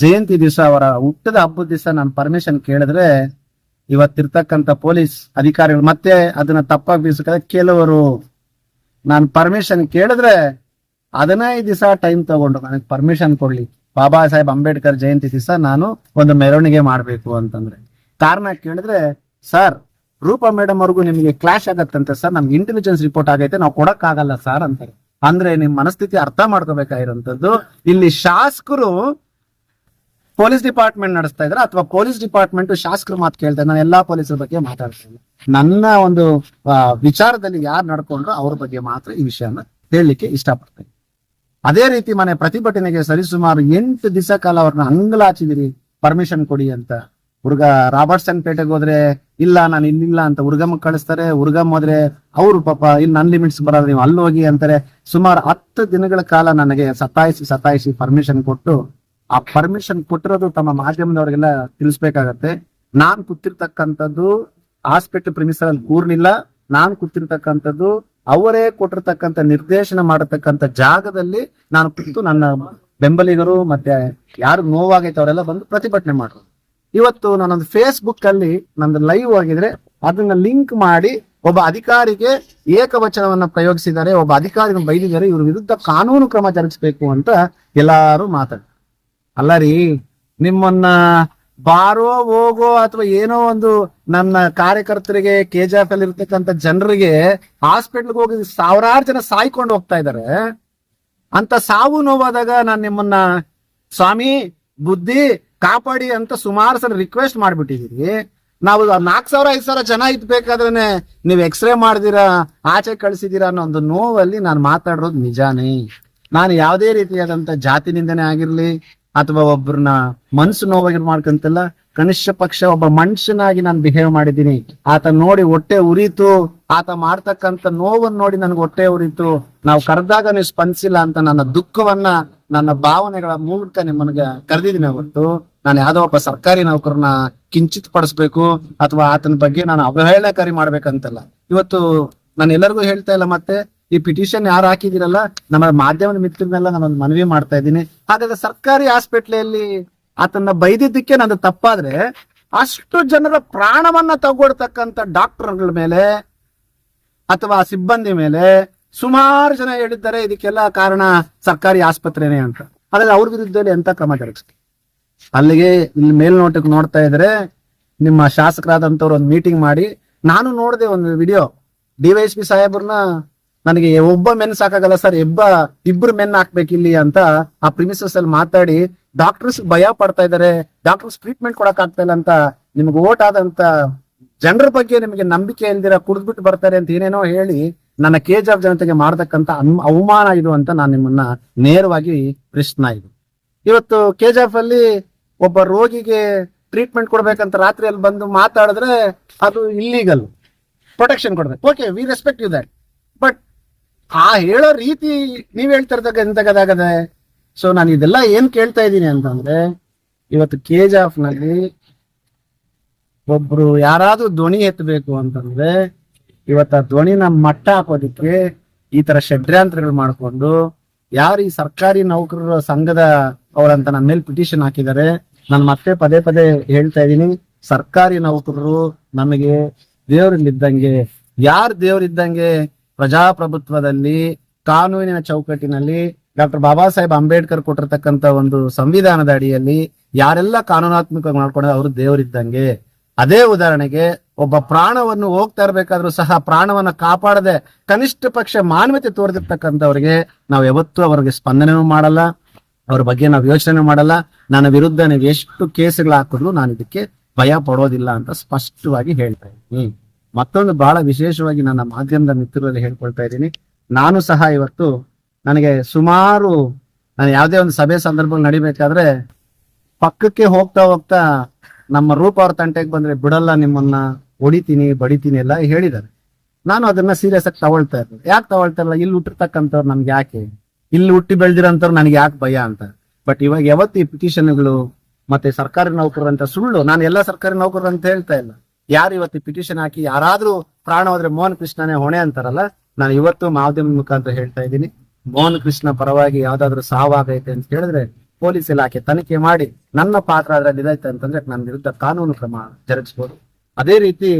ಜಯಂತಿ ದಿವಸ, ಅವರ ಹುಟ್ಟದ ಹಬ್ಬದ ದಿವಸ ನಾನು ಪರ್ಮಿಷನ್ ಕೇಳಿದ್ರೆ ಇವತ್ತಿರ್ತಕ್ಕಂಥ ಪೊಲೀಸ್ ಅಧಿಕಾರಿಗಳು ಮತ್ತೆ ಅದನ್ನ ತಪ್ಪಾಗಿ ಬೀಸಕ ಕೆಲವರು ನಾನು ಪರ್ಮಿಷನ್ ಕೇಳಿದ್ರೆ ಹದಿನೈದು ದಿವಸ ಟೈಮ್ ತಗೊಂಡು ನನಗೆ ಪರ್ಮಿಷನ್ ಕೊಡ್ಲಿ. ಬಾಬಾ ಸಾಹೇಬ್ ಅಂಬೇಡ್ಕರ್ ಜಯಂತಿ ದಿವಸ ನಾನು ಒಂದು ಮೆರವಣಿಗೆ ಮಾಡಬೇಕು ಅಂತಂದ್ರೆ. ಕಾರಣ ಕೇಳಿದ್ರೆ, ಸರ್, ರೂಪಾ ಮೇಡಮ್ ಅವ್ರಿಗೂ ನಿಮಗೆ ಕ್ಲಾಶ್ ಆಗತ್ತಂತೆ ಸರ್. ನಮ್ಗೆ ಇಂಟೆಲಿಜೆನ್ಸ್ ರಿಪೋರ್ಟ್ ಆಗೈತೆ. ನಾವು ಕೊಡಕ್ಕಾಗಲ್ಲ ಸರ್ ಅಂತಾರೆ. ಅಂದ್ರೆ ನಿಮ್ ಮನಸ್ಥಿತಿ ಅರ್ಥ ಮಾಡ್ಕೋಬೇಕಾಗಿರೋಂಥದ್ದು. ಇಲ್ಲಿ ಶಾಸಕರು ಪೊಲೀಸ್ ಡಿಪಾರ್ಟ್ಮೆಂಟ್ ನಡೆಸ್ತಾ ಇದ್ರೆ ಅಥವಾ ಪೊಲೀಸ್ ಡಿಪಾರ್ಟ್ಮೆಂಟ್ ಶಾಸಕರು ಮಾತು ಕೇಳ್ತಾರೆ ನಾನು ಎಲ್ಲಾ ಪೊಲೀಸರ ಬಗ್ಗೆ ಮಾತಾಡ್ತೀನಿ. ನನ್ನ ಒಂದು ವಿಚಾರದಲ್ಲಿ ಯಾರು ನಡ್ಕೊಂಡ್ರು ಅವ್ರ ಬಗ್ಗೆ ಮಾತ್ರ ಈ ವಿಷಯನ ಹೇಳಲಿಕ್ಕೆ ಇಷ್ಟಪಡ್ತೇನೆ. ಅದೇ ರೀತಿ ಮನೆ ಪ್ರತಿಭಟನೆಗೆ ಸರಿಸುಮಾರು ಎಂಟು ದಿವಸ ಕಾಲ ಅವ್ರನ್ನ ಅಂಗಲಾಚಿದಿರಿ ಪರ್ಮಿಷನ್ ಕೊಡಿ ಅಂತ. ಹುಡುಗ ರಾಬರ್ಟ್ಸನ್ ಪೇಟೆಗೆ ಹೋದ್ರೆ, ಇಲ್ಲ, ನಾನು ಇಲ್ಲಿಲ್ಲ ಅಂತ ಹುಡುಗಮ್ಮ ಕಳಿಸ್ತಾರೆ. ಹುಡುಗಮ್ಮ ಹೋದ್ರೆ, ಅವ್ರು ಪಾಪ ಇಲ್ಲಿ ನನ್ ಲಿಮಿಟ್ಸ್ ಬರೋದು ನೀವು ಅಲ್ಲಿ ಹೋಗಿ ಅಂತಾರೆ. ಸುಮಾರು ಹತ್ತು ದಿನಗಳ ಕಾಲ ನನಗೆ ಸತಾಯಿಸಿ ಸತಾಯಿಸಿ ಪರ್ಮಿಷನ್ ಕೊಟ್ಟು ಆ ಪರ್ಮಿಷನ್ ಕೊಟ್ಟಿರೋದು ತಮ್ಮ ಮಾಧ್ಯಮದವರಿಗೆಲ್ಲ ತಿಳಿಸ್ಬೇಕಾಗತ್ತೆ. ನಾನ್ ಕೂತಿರ್ತಕ್ಕಂಥದ್ದು ಹಾಸ್ಪಿಟಲ್ ಪ್ರಿಮಿಸರ್ ಅಲ್ಲಿ ಕೂರ್ಲಿಲ್ಲ. ನಾನ್ ಕೂತಿರ್ತಕ್ಕಂಥದ್ದು ಅವರೇ ಕೊಟ್ಟಿರ್ತಕ್ಕಂಥ ನಿರ್ದೇಶನ ಮಾಡತಕ್ಕಂತ ಜಾಗದಲ್ಲಿ ನಾನು ಕೂತು ನನ್ನ ಬೆಂಬಲಿಗರು ಮತ್ತೆ ಯಾರು ನೋವಾಗೈತೆ ಅವರೆಲ್ಲ ಬಂದು ಪ್ರತಿಭಟನೆ ಮಾಡ್ರು. ಇವತ್ತು ನಾನೊಂದು ಫೇಸ್ಬುಕ್ ಅಲ್ಲಿ ನಂದು ಲೈವ್ ಆಗಿದ್ರೆ ಅದನ್ನ ಲಿಂಕ್ ಮಾಡಿ ಒಬ್ಬ ಅಧಿಕಾರಿಗೆ ಏಕವಚನವನ್ನ ಪ್ರಯೋಗಿಸಿದ್ದಾರೆ. ಒಬ್ಬ ಅಧಿಕಾರಿನ ಬೈದಿದ್ದಾರೆ. ಇವ್ರ ವಿರುದ್ಧ ಕಾನೂನು ಕ್ರಮ ಜರುಗಿಸಬೇಕು ಅಂತ ಎಲ್ಲಾರು ಮಾತಾಡ್ತಾರೆ. ಅಲ್ಲ ರೀ, ನಿಮ್ಮನ್ನ ಬಾರೋ, ಹೋಗೋ ಅಥವಾ ಏನೋ ಒಂದು ನನ್ನ ಕಾರ್ಯಕರ್ತರಿಗೆ ಕೆ ಜಿ ಎಫ್ ಅಲ್ಲಿ ಇರ್ತಕ್ಕಂಥ ಜನರಿಗೆ ಹಾಸ್ಪಿಟ್ಲ್ಗೆ ಹೋಗಿ ಸಾವಿರಾರು ಜನ ಸಾಯ್ಕೊಂಡು ಹೋಗ್ತಾ ಇದ್ದಾರೆ. ಅಂತ ಸಾವು ನೋವಾದಾಗ ನಾನು ನಿಮ್ಮನ್ನ, ಸ್ವಾಮಿ, ಬುದ್ಧಿ, ಕಾಪಾಡಿ ಅಂತ ಸುಮಾರು ಸಲ ರಿಕ್ವೆಸ್ಟ್ ಮಾಡ್ಬಿಟ್ಟಿದೀರಿ. ನಾವು ನಾಲ್ಕು ಸಾವಿರ, ಐದು ಸಾವಿರ ಜನ ಇದ್ಬೇಕಾದ್ರೆ ನೀವು ಎಕ್ಸ್ರೇ ಮಾಡಿದಿರಾ, ಆಚೆ ಕಳ್ಸಿದೀರಾ ಅನ್ನೋ ಒಂದು ನೋವಲ್ಲಿ ನಾನು ಮಾತಾಡೋದು ನಿಜಾನೇ. ನಾನು ಯಾವುದೇ ರೀತಿಯಾದಂತ ಜಾತಿ ನಿಂದನೆ ಆಗಿರ್ಲಿ ಅಥವಾ ಒಬ್ಬರನ್ನ ಮನ್ಸು ನೋವಾಗಿ ಮಾಡ್ಕಂತಲ್ಲ, ಕನಿಷ್ಠ ಪಕ್ಷ ಒಬ್ಬ ಮನುಷ್ಯನಾಗಿ ನಾನು ಬಿಹೇವ್ ಮಾಡಿದ್ದೀನಿ. ಆತ ನೋಡಿ ಹೊಟ್ಟೆ ಉರಿತು, ಆತ ಮಾಡ್ತಕ್ಕಂತ ನೋವನ್ನು ನೋಡಿ ನನ್ಗೆ ಹೊಟ್ಟೆ ಉರಿತು. ನಾವು ಕರೆದಾಗ ನೀವು ಸ್ಪಂದಿಸಿಲ್ಲ ಅಂತ ನನ್ನ ದುಃಖವನ್ನ, ನನ್ನ ಭಾವನೆಗಳ ಮೂಲಕ ನಿಮ್ಮನ್ಗೆ ಕರೆದಿದ್ದೀನಿ ಅವತ್ತು ನಾನು ಯಾವ್ದೋ ಒಬ್ಬ ಸರ್ಕಾರಿ ನೌಕರನ್ನ ಕಿಂಚಿತ್ ಪಡಿಸ್ಬೇಕು ಅಥವಾ ಆತನ ಬಗ್ಗೆ ನಾನು ಅವಹೇಳನಕಾರಿ ಮಾಡ್ಬೇಕಂತಲ್ಲ. ಇವತ್ತು ನಾನು ಎಲ್ಲರಿಗೂ ಹೇಳ್ತಾ ಇಲ್ಲ ಮತ್ತೆ ಈ ಪಿಟಿಷನ್ ಯಾರು ಹಾಕಿದಿರಲ್ಲ ನಮ್ಮ ಮಾಧ್ಯಮದ ಮಿತ್ರನೆಲ್ಲ ನಾನೊಂದು ಮನವಿ ಮಾಡ್ತಾ ಇದ್ದೀನಿ. ಹಾಗಾದ್ರೆ ಸರ್ಕಾರಿ ಹಾಸ್ಪಿಟ್ಲಲ್ಲಿ ಆತನ ಬೈದಿದ್ದಕ್ಕೆ ನಂದು ತಪ್ಪಾದ್ರೆ ಅಷ್ಟು ಜನರ ಪ್ರಾಣವನ್ನ ತಗೊಳ್ತಕ್ಕಂತ ಡಾಕ್ಟರ್ಗಳ ಮೇಲೆ ಅಥವಾ ಸಿಬ್ಬಂದಿ ಮೇಲೆ ಸುಮಾರು ಜನ ಹೇಳಿದ್ದಾರೆ, ಇದಕ್ಕೆಲ್ಲ ಕಾರಣ ಸರ್ಕಾರಿ ಆಸ್ಪತ್ರೆನೇ ಅಂತ. ಹಾಗಾದ್ರೆ ಅವ್ರ ವಿರುದ್ಧದಲ್ಲಿ ಎಂತ ಕ್ರಮ ಜರುಗಿಸ್ತೀವಿ ಅಲ್ಲಿಗೆ ಇಲ್ಲಿ ಮೇಲ್ನೋಟಕ್ಕೆ ನೋಡ್ತಾ ಇದ್ರೆ ನಿಮ್ಮ ಶಾಸಕರಾದಂತವ್ರು ಒಂದು ಮೀಟಿಂಗ್ ಮಾಡಿ, ನಾನು ನೋಡಿದೆ ಒಂದು ವಿಡಿಯೋ ಡಿವೈಎಸ್ಪಿ ಸಾಹೇಬ್ರನ್ನ ನನಗೆ ಒಬ್ಬ ಮೆನ್ ಸಾಕಾಗಲ್ಲ ಸರ್ ಇಬ್ಬ ಇಬ್ರು ಮೆನ್ ಹಾಕ್ಬೇಕಿಲ್ಲಿ ಅಂತ ಆ ಪ್ರಿಮಿಸಸ್ ಅಲ್ಲಿ ಮಾತಾಡಿ ಡಾಕ್ಟರ್ಸ್ ಭಯ ಪಡ್ತಾ ಇದಾರೆ ಡಾಕ್ಟರ್ಸ್ ಟ್ರೀಟ್ಮೆಂಟ್ ಕೊಡಕ್ ಆಗ್ತಾ ಇಲ್ಲ ಅಂತ ನಿಮ್ಗೆ ಓಟ್ ಆದಂತ ಜನರ ಬಗ್ಗೆ ನಿಮಗೆ ನಂಬಿಕೆ ಇಲ್ದಿರ ಕುಡಿದ್ಬಿಟ್ಟು ಬರ್ತಾರೆ ಅಂತ ಏನೇನೋ ಹೇಳಿ ನನ್ನ ಕೇಜ್ ಆಫ್ ಜನತೆಗೆ ಮಾಡತಕ್ಕಂತ ಅವಮಾನ ಇದು ಅಂತ ನಾನು ನಿಮ್ಮನ್ನ ನೇರವಾಗಿ ಪ್ರಶ್ನ ಇದು. ಇವತ್ತು ಕೆಜಿಎಫ್ ಅಲ್ಲಿ ಒಬ್ಬ ರೋಗಿಗೆ ಟ್ರೀಟ್ಮೆಂಟ್ ಕೊಡ್ಬೇಕಂತ ರಾತ್ರಿಯಲ್ಲಿ ಬಂದು ಮಾತಾಡಿದ್ರೆ ಅದು ಇಲ್ಲಿಗಲ್ ಪ್ರೊಟೆಕ್ಷನ್ ಕೊಡ್ಬೇಕು. Okay we respect you that but ಆ ಹೇಳೋ ರೀತಿ ನೀವ್ ಹೇಳ್ತಾ ಎಂತ ಎಂತಗದಾಗದೆ ಸೊ ನಾನು ಇದೆಲ್ಲ ಏನ್ ಕೇಳ್ತಾ ಇದ್ದೀನಿ ಅಂತಂದ್ರೆ, ಇವತ್ತು ಕೆಜಿಎಫ್ನಲ್ಲಿ ಒಬ್ರು ಯಾರಾದ್ರೂ ಧ್ವನಿ ಎತ್ತಬೇಕು ಅಂತಂದ್ರೆ, ಇವತ್ತ ಧ್ವನಿನ ಮಟ್ಟ ಹಾಕೋದಿಕ್ಕೆ ಈ ತರ ಷಡ್ಯಂತ್ರಗಳು ಮಾಡ್ಕೊಂಡು, ಯಾರು ಈ ಸರ್ಕಾರಿ ನೌಕರರ ಸಂಘದ ಅವರಂತ ನನ್ನ ಮೇಲೆ ಪಿಟಿಷನ್ ಹಾಕಿದ್ದಾರೆ, ನಾನು ಮತ್ತೆ ಪದೇ ಪದೇ ಹೇಳ್ತಾ ಇದ್ದೀನಿ, ಸರ್ಕಾರಿ ನೌಕರರು ನಮಗೆ ದೇವರಲ್ಲಿದ್ದಂಗೆ, ಯಾರು ದೇವರಿದ್ದಂಗೆ ಪ್ರಜಾಪ್ರಭುತ್ವದಲ್ಲಿ ಕಾನೂನಿನ ಚೌಕಟ್ಟಿನಲ್ಲಿ ಡಾಕ್ಟರ್ ಬಾಬಾ ಸಾಹೇಬ್ ಅಂಬೇಡ್ಕರ್ ಕೊಟ್ಟಿರತಕ್ಕಂತ ಒಂದು ಸಂವಿಧಾನದ ಅಡಿಯಲ್ಲಿ ಯಾರೆಲ್ಲ ಕಾನೂನಾತ್ಮಕವಾಗಿ ಮಾಡ್ಕೊಂಡ್ರೆ ಅವರು ದೇವರಿದ್ದಂಗೆ. ಅದೇ ಉದಾಹರಣೆಗೆ ಒಬ್ಬ ಪ್ರಾಣವನ್ನು ಹೋಗ್ತಾ ಇರ್ಬೇಕಾದ್ರೂ ಸಹ ಪ್ರಾಣವನ್ನ ಕಾಪಾಡದೆ ಕನಿಷ್ಠ ಪಕ್ಷ ಮಾನವತೆ ತೋರಿದಿರ್ತಕ್ಕಂಥವ್ರಿಗೆ ನಾವು ಯಾವತ್ತೂ ಅವ್ರಿಗೆ ಸ್ಪಂದನೆ ಮಾಡಲ್ಲ, ಅವ್ರ ಬಗ್ಗೆ ನಾವು ಯೋಚನೆ ಮಾಡಲ್ಲ. ನನ್ನ ವಿರುದ್ಧ ನೀವು ಎಷ್ಟು ಕೇಸ್ಗಳು ಹಾಕಿದ್ರು ನಾನು ಇದಕ್ಕೆ ಭಯ ಪಡೋದಿಲ್ಲ ಅಂತ ಸ್ಪಷ್ಟವಾಗಿ ಹೇಳ್ತಾ ಇದ್ದೀನಿ. ಮತ್ತೊಂದು ಬಹಳ ವಿಶೇಷವಾಗಿ ನನ್ನ ಮಾಧ್ಯಮದ ಮಿತ್ರರಲ್ಲಿ ಹೇಳ್ಕೊಳ್ತಾ ಇದ್ದೀನಿ. ನಾನು ಸಹ ಇವತ್ತು ನನಗೆ ಸುಮಾರು ನಾನು ಯಾವುದೇ ಒಂದು ಸಭೆ ಸಂದರ್ಭ ನಡಿಬೇಕಾದ್ರೆ ಪಕ್ಕಕ್ಕೆ ಹೋಗ್ತಾ ಹೋಗ್ತಾ ನಮ್ಮ ರೂಪ ಅವ್ರ ತಂಟೆಗೆ ಬಂದ್ರೆ ಬಿಡಲ್ಲ ನಿಮ್ಮನ್ನ, ಹೊಡಿತೀನಿ, ಬಡಿತೀನಿ ಎಲ್ಲ ಹೇಳಿದ್ದಾರೆ. ನಾನು ಅದನ್ನ ಸೀರಿಯಸ್ ಆಗಿ ತಗೊಳ್ತಾ ಇರ್ಲಿಲ್ಲ ಯಾಕೆ ತಗೊಳ್ತಾ ಇಲ್ಲ ಇಲ್ಲಿ ಹುಟ್ಟಿರ್ತಕ್ಕಂಥವ್ರು ನಮ್ಗೆ ಯಾಕೆ? ಇಲ್ಲಿ ಹುಟ್ಟಿ ಬೆಳೆದಿರೋಂಥವ್ರು ನನಗೆ ಯಾಕೆ ಭಯ ಅಂತ. ಬಟ್ ಇವಾಗ ಯಾವತ್ತು ಈ ಪಿಟಿಷನ್ಗಳು ಮತ್ತೆ ಸರ್ಕಾರಿ ನೌಕರರು ಅಂತ ಸುಳ್ಳು. ನಾನು ಎಲ್ಲ ಸರ್ಕಾರಿ ನೌಕರರು ಅಂತ ಹೇಳ್ತಾ ಇಲ್ಲ. ಯಾರು ಇವತ್ತು ಪಿಟಿಷನ್ ಹಾಕಿ ಯಾರಾದ್ರೂ ಪ್ರಾಣ ಹೋದ್ರೆ ಮೋಹನ್ ಕೃಷ್ಣನೇ ಹೊಣೆ ಅಂತಾರಲ್ಲ, ನಾನು ಇವತ್ತು ಮಾಧ್ಯಮ ಮುಖಾಂತರ ಹೇಳ್ತಾ ಇದ್ದೀನಿ. ಮೋಹನ್ ಕೃಷ್ಣ ಪರವಾಗಿ ಯಾವ್ದಾದ್ರು ಸಾವಾಗೈತೆ ಅಂತ ಹೇಳಿದ್ರೆ ಪೊಲೀಸ್ ಇಲಾಖೆ ತನಿಖೆ ಮಾಡಿ ನನ್ನ ಪಾತ್ರ ಅದರಲ್ಲಿ ಇದೈತೆ ಅಂತಂದ್ರೆ ನನ್ನ ವಿರುದ್ಧ ಕಾನೂನು ಕ್ರಮ ಜರುಗಿಸಬಹುದು ಅದೇ ರೀತಿ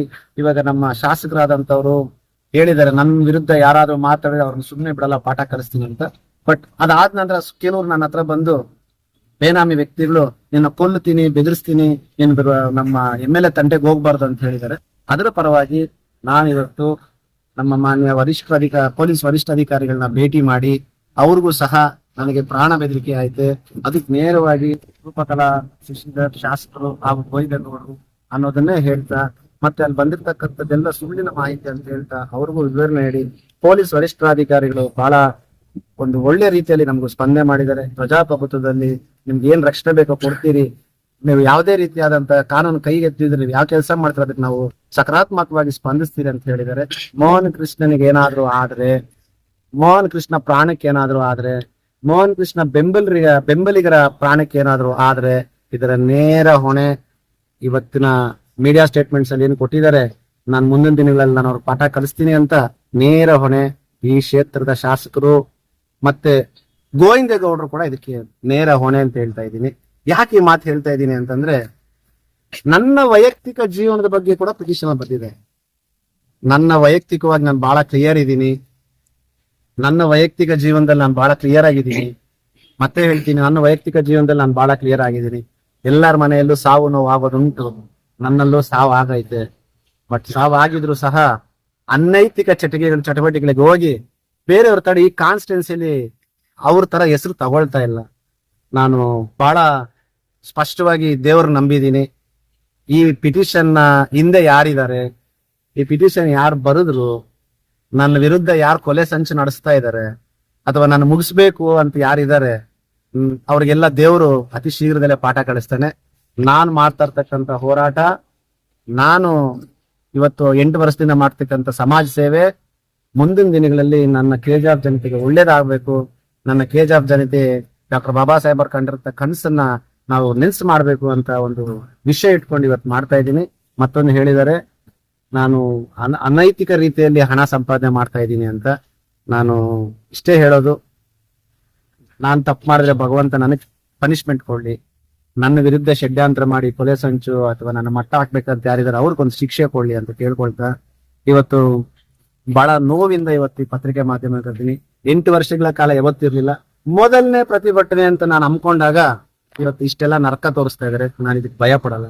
ಇವಾಗ ನಮ್ಮ ಶಾಸಕರಾದಂತವ್ರು ಹೇಳಿದ್ದಾರೆ ನನ್ನ ವಿರುದ್ಧ ಯಾರಾದ್ರೂ ಮಾತಾಡಿದ್ರೆ ಅವ್ರನ್ನ ಸುಮ್ಮನೆ ಬಿಡಲ್ಲ, ಪಾಠ ಕಲಿಸ್ತೀನಿ ಅಂತ. ಬಟ್ ಅದಾದ ನಂತರ ಕೆಲವ್ರು ನನ್ನ ಹತ್ರ ಬಂದು ಬೇನಾಮಿ ವ್ಯಕ್ತಿಗಳು, ನಿನ್ನ ಕೊಲ್ಲುತ್ತೀನಿ, ಬೆದರಿಸ್ತೀನಿ ನೀನ್ ನಮ್ಮ ಎಂ ಎಲ್ ಎ ತಂಟೆಗೆ ಹೋಗ್ಬಾರ್ದು ಅಂತ ಹೇಳಿದ್ದಾರೆ. ಅದರ ಪರವಾಗಿ ನಾನಿವತ್ತು ನಮ್ಮ ಮಾನ್ಯ ವರಿಷ್ಠ ಅಧಿಕಾರ ಪೊಲೀಸ್ ವರಿಷ್ಠ ಅಧಿಕಾರಿಗಳನ್ನ ಭೇಟಿ ಮಾಡಿ, ಅವ್ರಿಗೂ ಸಹ ನನಗೆ ಪ್ರಾಣ ಬೆದರಿಕೆ ಐತೆ ಅದಕ್ಕೆ ನೇರವಾಗಿ ರೂಪಕಲಾ ಶಶಿಧರ್ ಶಾಸಕರು ಹಾಗೂ ಬೈದಗೌಡರು ಅನ್ನೋದನ್ನೇ ಹೇಳ್ತಾ, ಮತ್ತೆ ಅಲ್ಲಿ ಬಂದಿರ್ತಕ್ಕಂಥದ್ದೆಲ್ಲ ಸುಳ್ಳಿನ ಮಾಹಿತಿ ಅಂತ ಹೇಳ್ತಾ ಅವ್ರಿಗೂ ವಿವರಣೆ ನೀಡಿ, ಪೊಲೀಸ್ ವರಿಷ್ಠಾಧಿಕಾರಿಗಳು ಬಹಳ ಒಂದು ಒಳ್ಳೆ ರೀತಿಯಲ್ಲಿ ನಮ್ಗೆ ಸ್ಪಂದನೆ ಮಾಡಿದ್ದಾರೆ. ಪ್ರಜಾಪ್ರಭುತ್ವದಲ್ಲಿ ನಿಮ್ಗೆ ಏನ್ ರಕ್ಷಣೆ ಬೇಕೋ ಕೊಡ್ತೀರಿ. ನೀವು ಯಾವುದೇ ರೀತಿಯಾದಂತ ಕಾನೂನು ಕೈಗೆತ್ತಿದ್ರೆ ಯಾವ ಕೆಲಸ ಮಾಡ್ತೀರ ಅದಕ್ಕೆ ನಾವು ಸಕಾರಾತ್ಮಕವಾಗಿ ಸ್ಪಂದಿಸ್ತೀರಿ ಅಂತ ಹೇಳಿದ್ದಾರೆ. ಮೋಹನ್ ಕೃಷ್ಣನಿಗೆ ಏನಾದ್ರೂ ಆದ್ರೆ, ಮೋಹನ್ ಕೃಷ್ಣ ಪ್ರಾಣಕ್ಕೆ ಏನಾದ್ರೂ ಆದ್ರೆ, ಮೋಹನ್ ಕೃಷ್ಣ ಬೆಂಬಲಿಗ ಬೆಂಬಲಿಗರ ಪ್ರಾಣಕ್ಕೆ ಏನಾದ್ರೂ ಆದ್ರೆ ಇದರ ನೇರ ಹೊಣೆ ಇವತ್ತಿನ ಮೀಡಿಯಾ ಸ್ಟೇಟ್ಮೆಂಟ್ಸ್ ಅಲ್ಲಿ ಏನು ಕೊಟ್ಟಿದ್ದಾರೆ. ನಾನು ಮುಂದಿನ ದಿನಗಳಲ್ಲಿ ನಾನು ಅವ್ರ ಪಾಠ ಕಲಿಸ್ತೀನಿ ಅಂತ ನೇರ ಹೊಣೆ ಈ ಕ್ಷೇತ್ರದ ಶಾಸಕರು ಮತ್ತೆ ಗೋವಿಂದೇಗೌಡರು ಕೂಡ ಇದಕ್ಕೆ ನೇರ ಹೊಣೆ ಅಂತ ಹೇಳ್ತಾ ಇದ್ದೀನಿ. ಯಾಕೆ ಈ ಮಾತು ಹೇಳ್ತಾ ಇದ್ದೀನಿ ಅಂತಂದ್ರೆ, ನನ್ನ ವೈಯಕ್ತಿಕ ಜೀವನದ ಬಗ್ಗೆ ಕೂಡ ಪಿಟಿಷನ್ ಬಂದಿದೆ ನನ್ನ ವೈಯಕ್ತಿಕವಾಗಿ ನಾನು ಬಹಳ ಕ್ಲಿಯರ್ ಇದ್ದೀನಿ. ನನ್ನ ವೈಯಕ್ತಿಕ ಜೀವನದಲ್ಲಿ ನಾನು ಬಹಳ ಕ್ಲಿಯರ್ ಆಗಿದ್ದೀನಿ. ಮತ್ತೆ ಹೇಳ್ತೀನಿ, ನನ್ನ ವೈಯಕ್ತಿಕ ಜೀವನದಲ್ಲಿ ನಾನು ಬಹಳ ಕ್ಲಿಯರ್ ಆಗಿದ್ದೀನಿ. ಎಲ್ಲರ ಮನೆಯಲ್ಲೂ ಸಾವು ನೋವು ಆಗೋದುಂಟು. ನನ್ನಲ್ಲೂ ಸಾವು ಆಗೈತೆ. ಬಟ್ ಸಾವು ಆಗಿದ್ರು ಸಹ ಅನೈತಿಕ ಚಟಿಕೆಗಳ ಚಟುವಟಿಕೆಗಳಿಗೆ ಹೋಗಿ ಬೇರೆಯವ್ರ ತಡ ಈ ಕಾನ್ಸ್ಟಿಟ್ಯೂನ್ಸಿಲಿ ಅವ್ರ ತರ ಹೆಸರು ತಗೊಳ್ತಾ ಇಲ್ಲ. ನಾನು ಬಹಳ ಸ್ಪಷ್ಟವಾಗಿ ದೇವ್ರ ನಂಬಿದ್ದೀನಿ. ಈ ಪಿಟಿಷನ್ನ ಹಿಂದೆ ಯಾರಿದ್ದಾರೆ? ಈ ಪಿಟಿಷನ್ ಯಾರು ಬರೆದ್ರು, ನನ್ನ ವಿರುದ್ಧ ಯಾರು ಕೊಲೆ ಸಂಚು ನಡೆಸ್ತಾ ಇದ್ದಾರೆ ಅಥವಾ ನಾನು ಮುಗಿಸ್ಬೇಕು ಅಂತ ಯಾರಿದ್ದಾರೆ ಅವ್ರಿಗೆಲ್ಲ ದೇವರು ಅತಿ ಶೀಘ್ರದಲ್ಲೇ ಪಾಠ ಕಳಿಸ್ತಾನೆ. ನಾನು ಮಾಡ್ತಾ ಇರ್ತಕ್ಕಂಥ ಹೋರಾಟ, ನಾನು ಇವತ್ತು ಎಂಟು ವರ್ಷದಿಂದ ಮಾಡ್ತಕ್ಕಂಥ ಸಮಾಜ ಸೇವೆ ಮುಂದಿನ ದಿನಗಳಲ್ಲಿ ನನ್ನ ಕೇಜಾಬ್ ಜನತೆಗೆ ಒಳ್ಳೇದಾಗಬೇಕು. ನನ್ನ ಕೇಜಾಬ್ ಜನತೆ ಡಾಕ್ಟರ್ ಬಾಬಾ ಸಾಹೇಬರ್ ಕಂಡಿರ್ತ ಕನಸನ್ನ ನಾವು ನೆನ್ಸು ಮಾಡಬೇಕು ಅಂತ ಒಂದು ವಿಷಯ ಇಟ್ಕೊಂಡು ಇವತ್ತು ಮಾಡ್ತಾ ಇದ್ದೀನಿ. ಮತ್ತೊಂದು ಹೇಳಿದರೆ, ನಾನು ಅನ- ಅನೈತಿಕ ರೀತಿಯಲ್ಲಿ ಹಣ ಸಂಪಾದನೆ ಮಾಡ್ತಾ ಇದ್ದೀನಿ ಅಂತ ನಾನು ಇಷ್ಟೇ ಹೇಳೋದು. ನಾನು ತಪ್ಪು ಮಾಡಿದ್ರೆ ಭಗವಂತ ನನಗೆ ಪನಿಷ್ಮೆಂಟ್ ಕೊಡ್ಲಿ. ನನ್ನ ವಿರುದ್ಧ ಷಡ್ಯಾಂತರ ಮಾಡಿ ಕೊಲೆ ಸಂಚು ಅಥವಾ ನನ್ನ ಮಟ್ಟ ಹಾಕ್ಬೇಕಂತ ಯಾರಿದ್ದಾರೆ ಅವ್ರಿಗೊಂದು ಶಿಕ್ಷೆ ಕೊಡ್ಲಿ ಅಂತ ಕೇಳ್ಕೊಳ್ತಾ, ಇವತ್ತು ಬಹಳ ನೋವಿಂದ ಇವತ್ತು ಈ ಪತ್ರಿಕೆ ಮಾಧ್ಯಮ ಕರ್ತೀನಿ ಎಂಟು ವರ್ಷಗಳ ಕಾಲ ಯಾವತ್ತಿರ್ಲಿಲ್ಲ. ಮೊದಲನೇ ಪ್ರತಿಭಟನೆ ಅಂತ ನಾನು ಹಮ್ಕೊಂಡಾಗ ಇವತ್ತು ಇಷ್ಟೆಲ್ಲ ನರಕ ತೋರಿಸ್ತಾ ಇದಾರೆ ನಾನು ಇದಕ್ಕೆ ಭಯ ಪಡಲ್ಲ.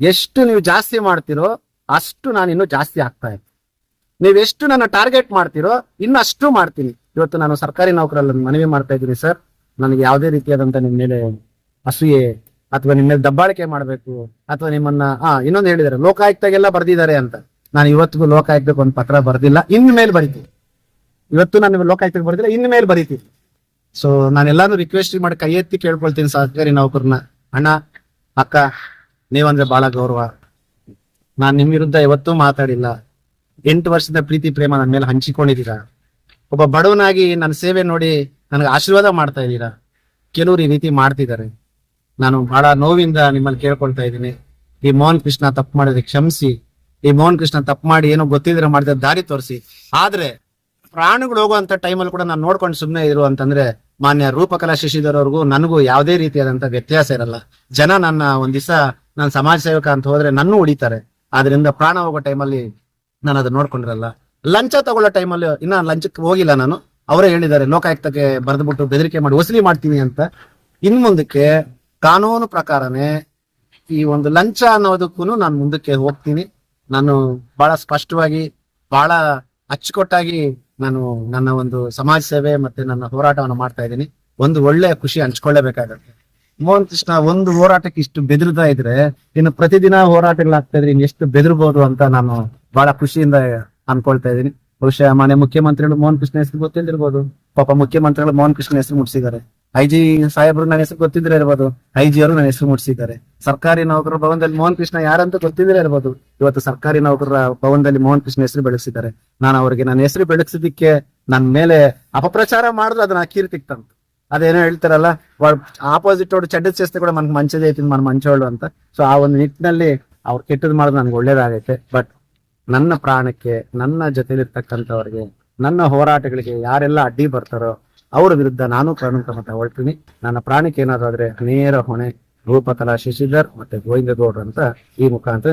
ಎಷ್ಟು ನೀವು ಜಾಸ್ತಿ ಮಾಡ್ತಿರೋ ಅಷ್ಟು ನಾನು ಇನ್ನೂ ಜಾಸ್ತಿ ಆಗ್ತಾ ಇದ್ದೆ. ನೀವೆಷ್ಟು ನನ್ನ ಟಾರ್ಗೆಟ್ ಮಾಡ್ತಿರೋ ಇನ್ನು ಅಷ್ಟು ಮಾಡ್ತೀನಿ. ಇವತ್ತು ನಾನು ಸರ್ಕಾರಿ ನೌಕರಲ್ಲಿ ಮನವಿ ಮಾಡ್ತಾ ಇದ್ದೀನಿ ಸರ್. ನನಗೆ ಯಾವುದೇ ರೀತಿಯಾದಂತ ನಿಮ್ಮ ಮೇಲೆ ಅಸೂಯೆ ಅಥವಾ ನಿಮ್ಮ ಮೇಲೆ ದಬ್ಬಾಳಿಕೆ ಮಾಡಬೇಕು ಅಥವಾ ನಿಮ್ಮನ್ನ ಹಾ ಇನ್ನೊಂದು ಹೇಳಿದ್ದಾರೆ. ಲೋಕಾಯುಕ್ತಗೆಲ್ಲ ಬರ್ದಿದ್ದಾರೆ ಅಂತ. ನಾನು ಇವತ್ತಿಗೂ ಲೋಕಾಯುಕ್ತಕ್ಕೆ ಒಂದು ಪತ್ರ ಬರೆದಿಲ್ಲ ಇನ್ ಮೇಲೆ ಇವತ್ತು ನಾನು ಲೋಕಾಯುಕ್ತಕ್ಕೆ ಬರೆದಿಲ್ಲ ಇನ್ ಮೇಲೆ ಬರಿತೀನಿ ಸೊ ನಾನೆಲ್ಲಾನು ರಿಕ್ವೆಸ್ಟ್ ಮಾಡಿ ಕೈ ಎತ್ತಿ ಕೇಳ್ಕೊಳ್ತೀನಿ ಸರ್ಕಾರಿ ನೌಕರನ್ನ ಅಣ್ಣ, ಅಕ್ಕ, ನೀವಂದ್ರೆ ಬಹಳ ಗೌರವ. ನಾನು ನಿಮ್ ವಿರುದ್ಧ ಇವತ್ತು ಮಾತಾಡಿಲ್ಲ. ಎಂಟು ವರ್ಷದ ಪ್ರೀತಿ ಪ್ರೇಮ ನನ್ನ ಮೇಲೆ ಹಂಚಿಕೊಂಡಿದ್ದೀರಾ? ಒಬ್ಬ ಬಡವನಾಗಿ ನನ್ನ ಸೇವೆ ನೋಡಿ ನನಗೆ ಆಶೀರ್ವಾದ ಮಾಡ್ತಾ ಇದ್ದೀರಾ? ಕೆಲವರು ಈ ರೀತಿ ಮಾಡ್ತಿದ್ದಾರೆ. ನಾನು ಬಹಳ ನೋವಿಂದ ನಿಮ್ಮಲ್ಲಿ ಕೇಳ್ಕೊಳ್ತಾ ಇದ್ದೀನಿ. ಈ ಮೋಹನ್ ಕೃಷ್ಣ ತಪ್ಪು ಮಾಡಿದ್ರೆ ಕ್ಷಮಿಸಿ. ಈ ಮೋಹನ್ ಕೃಷ್ಣ ತಪ್ಪು ಮಾಡಿ ಏನೋ ಗೊತ್ತಿದ್ರೆ ಮಾಡಿದ ದಾರಿ ತೋರಿಸಿ. ಆದ್ರೆ ಪ್ರಾಣಗಳು ಹೋಗುವಂತ ಟೈಮಲ್ಲಿ ಕೂಡ ನಾನು ನೋಡ್ಕೊಂಡು ಸುಮ್ಮನೆ ಇರು ಅಂತಂದ್ರೆ ಮಾನ್ಯ ರೂಪಕಲಾ ಶಶಿಧರ್ ನನಗೂ ಯಾವುದೇ ರೀತಿಯಾದಂತ ವ್ಯತ್ಯಾಸ ಇರಲ್ಲ. ಜನ ನನ್ನ ಒಂದ್ ದಿವಸ ನಾನು ಸಮಾಜ ಸೇವಕ ಅಂತ ಹೋದ್ರೆ ನನ್ನೂ ಉಳಿತಾರೆ ಆದ್ರಿಂದ ಪ್ರಾಣ ಹೋಗೋ ಟೈಮಲ್ಲಿ ನಾನು ಅದನ್ನ ನೋಡ್ಕೊಂಡಿರಲ್ಲ. ಲಂಚ ತಗೊಳ್ಳೋ ಟೈಮಲ್ಲಿ ಇನ್ನ ಲಂಚಕ್ಕೆ ಹೋಗಿಲ್ಲ ನಾನು. ಅವರೇ ಹೇಳಿದ್ದಾರೆ, ಲೋಕಾಯುಕ್ತಕ್ಕೆ ಬರೆದ್ಬಿಟ್ಟು ಬೆದರಿಕೆ ಮಾಡಿ ವಸೂಲಿ ಮಾಡ್ತೀನಿ ಅಂತ. ಇನ್ ಮುಂದಕ್ಕೆ ಕಾನೂನು ಪ್ರಕಾರನೇ ಈ ಒಂದು ಲಂಚ ಅನ್ನೋದಕ್ಕೂ ನಾನು ಮುಂದಕ್ಕೆ ಹೋಗ್ತೀನಿ. ನಾನು ಬಹಳ ಸ್ಪಷ್ಟವಾಗಿ, ಬಹಳ ಅಚ್ಚುಕಟ್ಟಾಗಿ ನಾನು ನನ್ನ ಒಂದು ಸಮಾಜ ಸೇವೆ ಮತ್ತೆ ನನ್ನ ಹೋರಾಟವನ್ನು ಮಾಡ್ತಾ ಇದ್ದೀನಿ. ಒಂದು ಒಳ್ಳೆ ಖುಷಿ ಹಂಚ್ಕೊಳ್ಳೇಬೇಕಾಗತ್ತೆ. ಮೋಹನ್ ಕೃಷ್ಣ ಒಂದು ಹೋರಾಟಕ್ಕೆ ಇಷ್ಟು ಬೆದರ್ತಾ ಇದ್ರೆ, ಇನ್ನು ಪ್ರತಿದಿನ ಹೋರಾಟಗಳಾಗ್ತಾ ಇದ್ರೆ ಇನ್ನು ಎಷ್ಟು ಬೆದರ್ಬೋದು ಅಂತ ನಾನು ಬಹಳ ಖುಷಿಯಿಂದ ಅನ್ಕೊಳ್ತಾ ಇದ್ದೀನಿ. ಬಹುಶಃ ಮನೆ ಮುಖ್ಯಮಂತ್ರಿಗಳು ಮೋಹನ್ ಕೃಷ್ಣ ಹೆಸರು ಗೊತ್ತಿಲ್ದಿರ್ಬೋದು. ಪಾಪ ಮುಖ್ಯಮಂತ್ರಿಗಳು ಮೋಹನ್ ಕೃಷ್ಣ ಹೆಸರು ಮುಟ್ಸಿದ್ದಾರೆ. ಐ ಜಿ ಸಾಹೇಬ್ರು ನನ್ನ ಹೆಸರು ಗೊತ್ತಿದ್ರೆ ಇರ್ಬೋದು. ಐ ಜಿ ಅವರು ನನ್ನ ಹೆಸರು ಮುಟ್ಸಿದ್ದಾರೆ. ಸರ್ಕಾರಿ ನೌಕರರ ಭವನದಲ್ಲಿ ಮೋಹನ್ ಕೃಷ್ಣ ಯಾರಂತ ಗೊತ್ತಿದ್ರೆ ಇರ್ಬೋದು. ಇವತ್ತು ಸರ್ಕಾರಿ ನೌಕರರ ಭವನದಲ್ಲಿ ಮೋಹನ್ ಕೃಷ್ಣ ಹೆಸರು ಬೆಳೆಸಿದ್ದಾರೆ. ನಾನು ಅವರಿಗೆ ನನ್ನ ಹೆಸರು ಬೆಳೆಸಿದಕ್ಕೆ ನನ್ನ ಮೇಲೆ ಅಪಪ್ರಚಾರ ಮಾಡಿದ್ರೆ, ಅದನ್ನ ಕೀರ್ತಿ ತಂತು ಅದೇನೋ ಹೇಳ್ತಾರಲ್ಲ ಆಪೋಸಿಟ್ ಅವ್ರು ಚಡ್ಡದ ಚೇಸ್ತೆ ಕೂಡ ಮನ್ ಮಂಚದೇ ಐತಿ ಮನ್ ಮಂಚೋಳು ಅಂತ. ಸೊ ಆ ಒಂದು ನಿಟ್ಟಿನಲ್ಲಿ ಅವ್ರು ಕೆಟ್ಟದ್ ಮಾಡೋದು ನನ್ಗೆ ಒಳ್ಳೇದಾಗೈತೆ. ಬಟ್ ನನ್ನ ಪ್ರಾಣಕ್ಕೆ, ನನ್ನ ಜೊತೆಲಿರ್ತಕ್ಕಂಥವ್ರಿಗೆ, ನನ್ನ ಹೋರಾಟಗಳಿಗೆ ಯಾರೆಲ್ಲ ಅಡ್ಡಿ ಬರ್ತಾರೋ ಅವ್ರ ವಿರುದ್ಧ ನಾನು ಕಾನೂನು ಕ್ರಮ ತಗೊಳ್ತೀನಿ. ನನ್ನ ಪ್ರಾಣಕ್ಕೆ ಏನಾದ್ರು ಆದ್ರೆ ನೇರ ಹೊಣೆ ರೂಪತಲಾ ಶಶಿಧರ್ ಮತ್ತೆ ಗೋವಿಂದ ಗೌಡ್ರ ಅಂತ ಈ ಮುಖಾಂತರ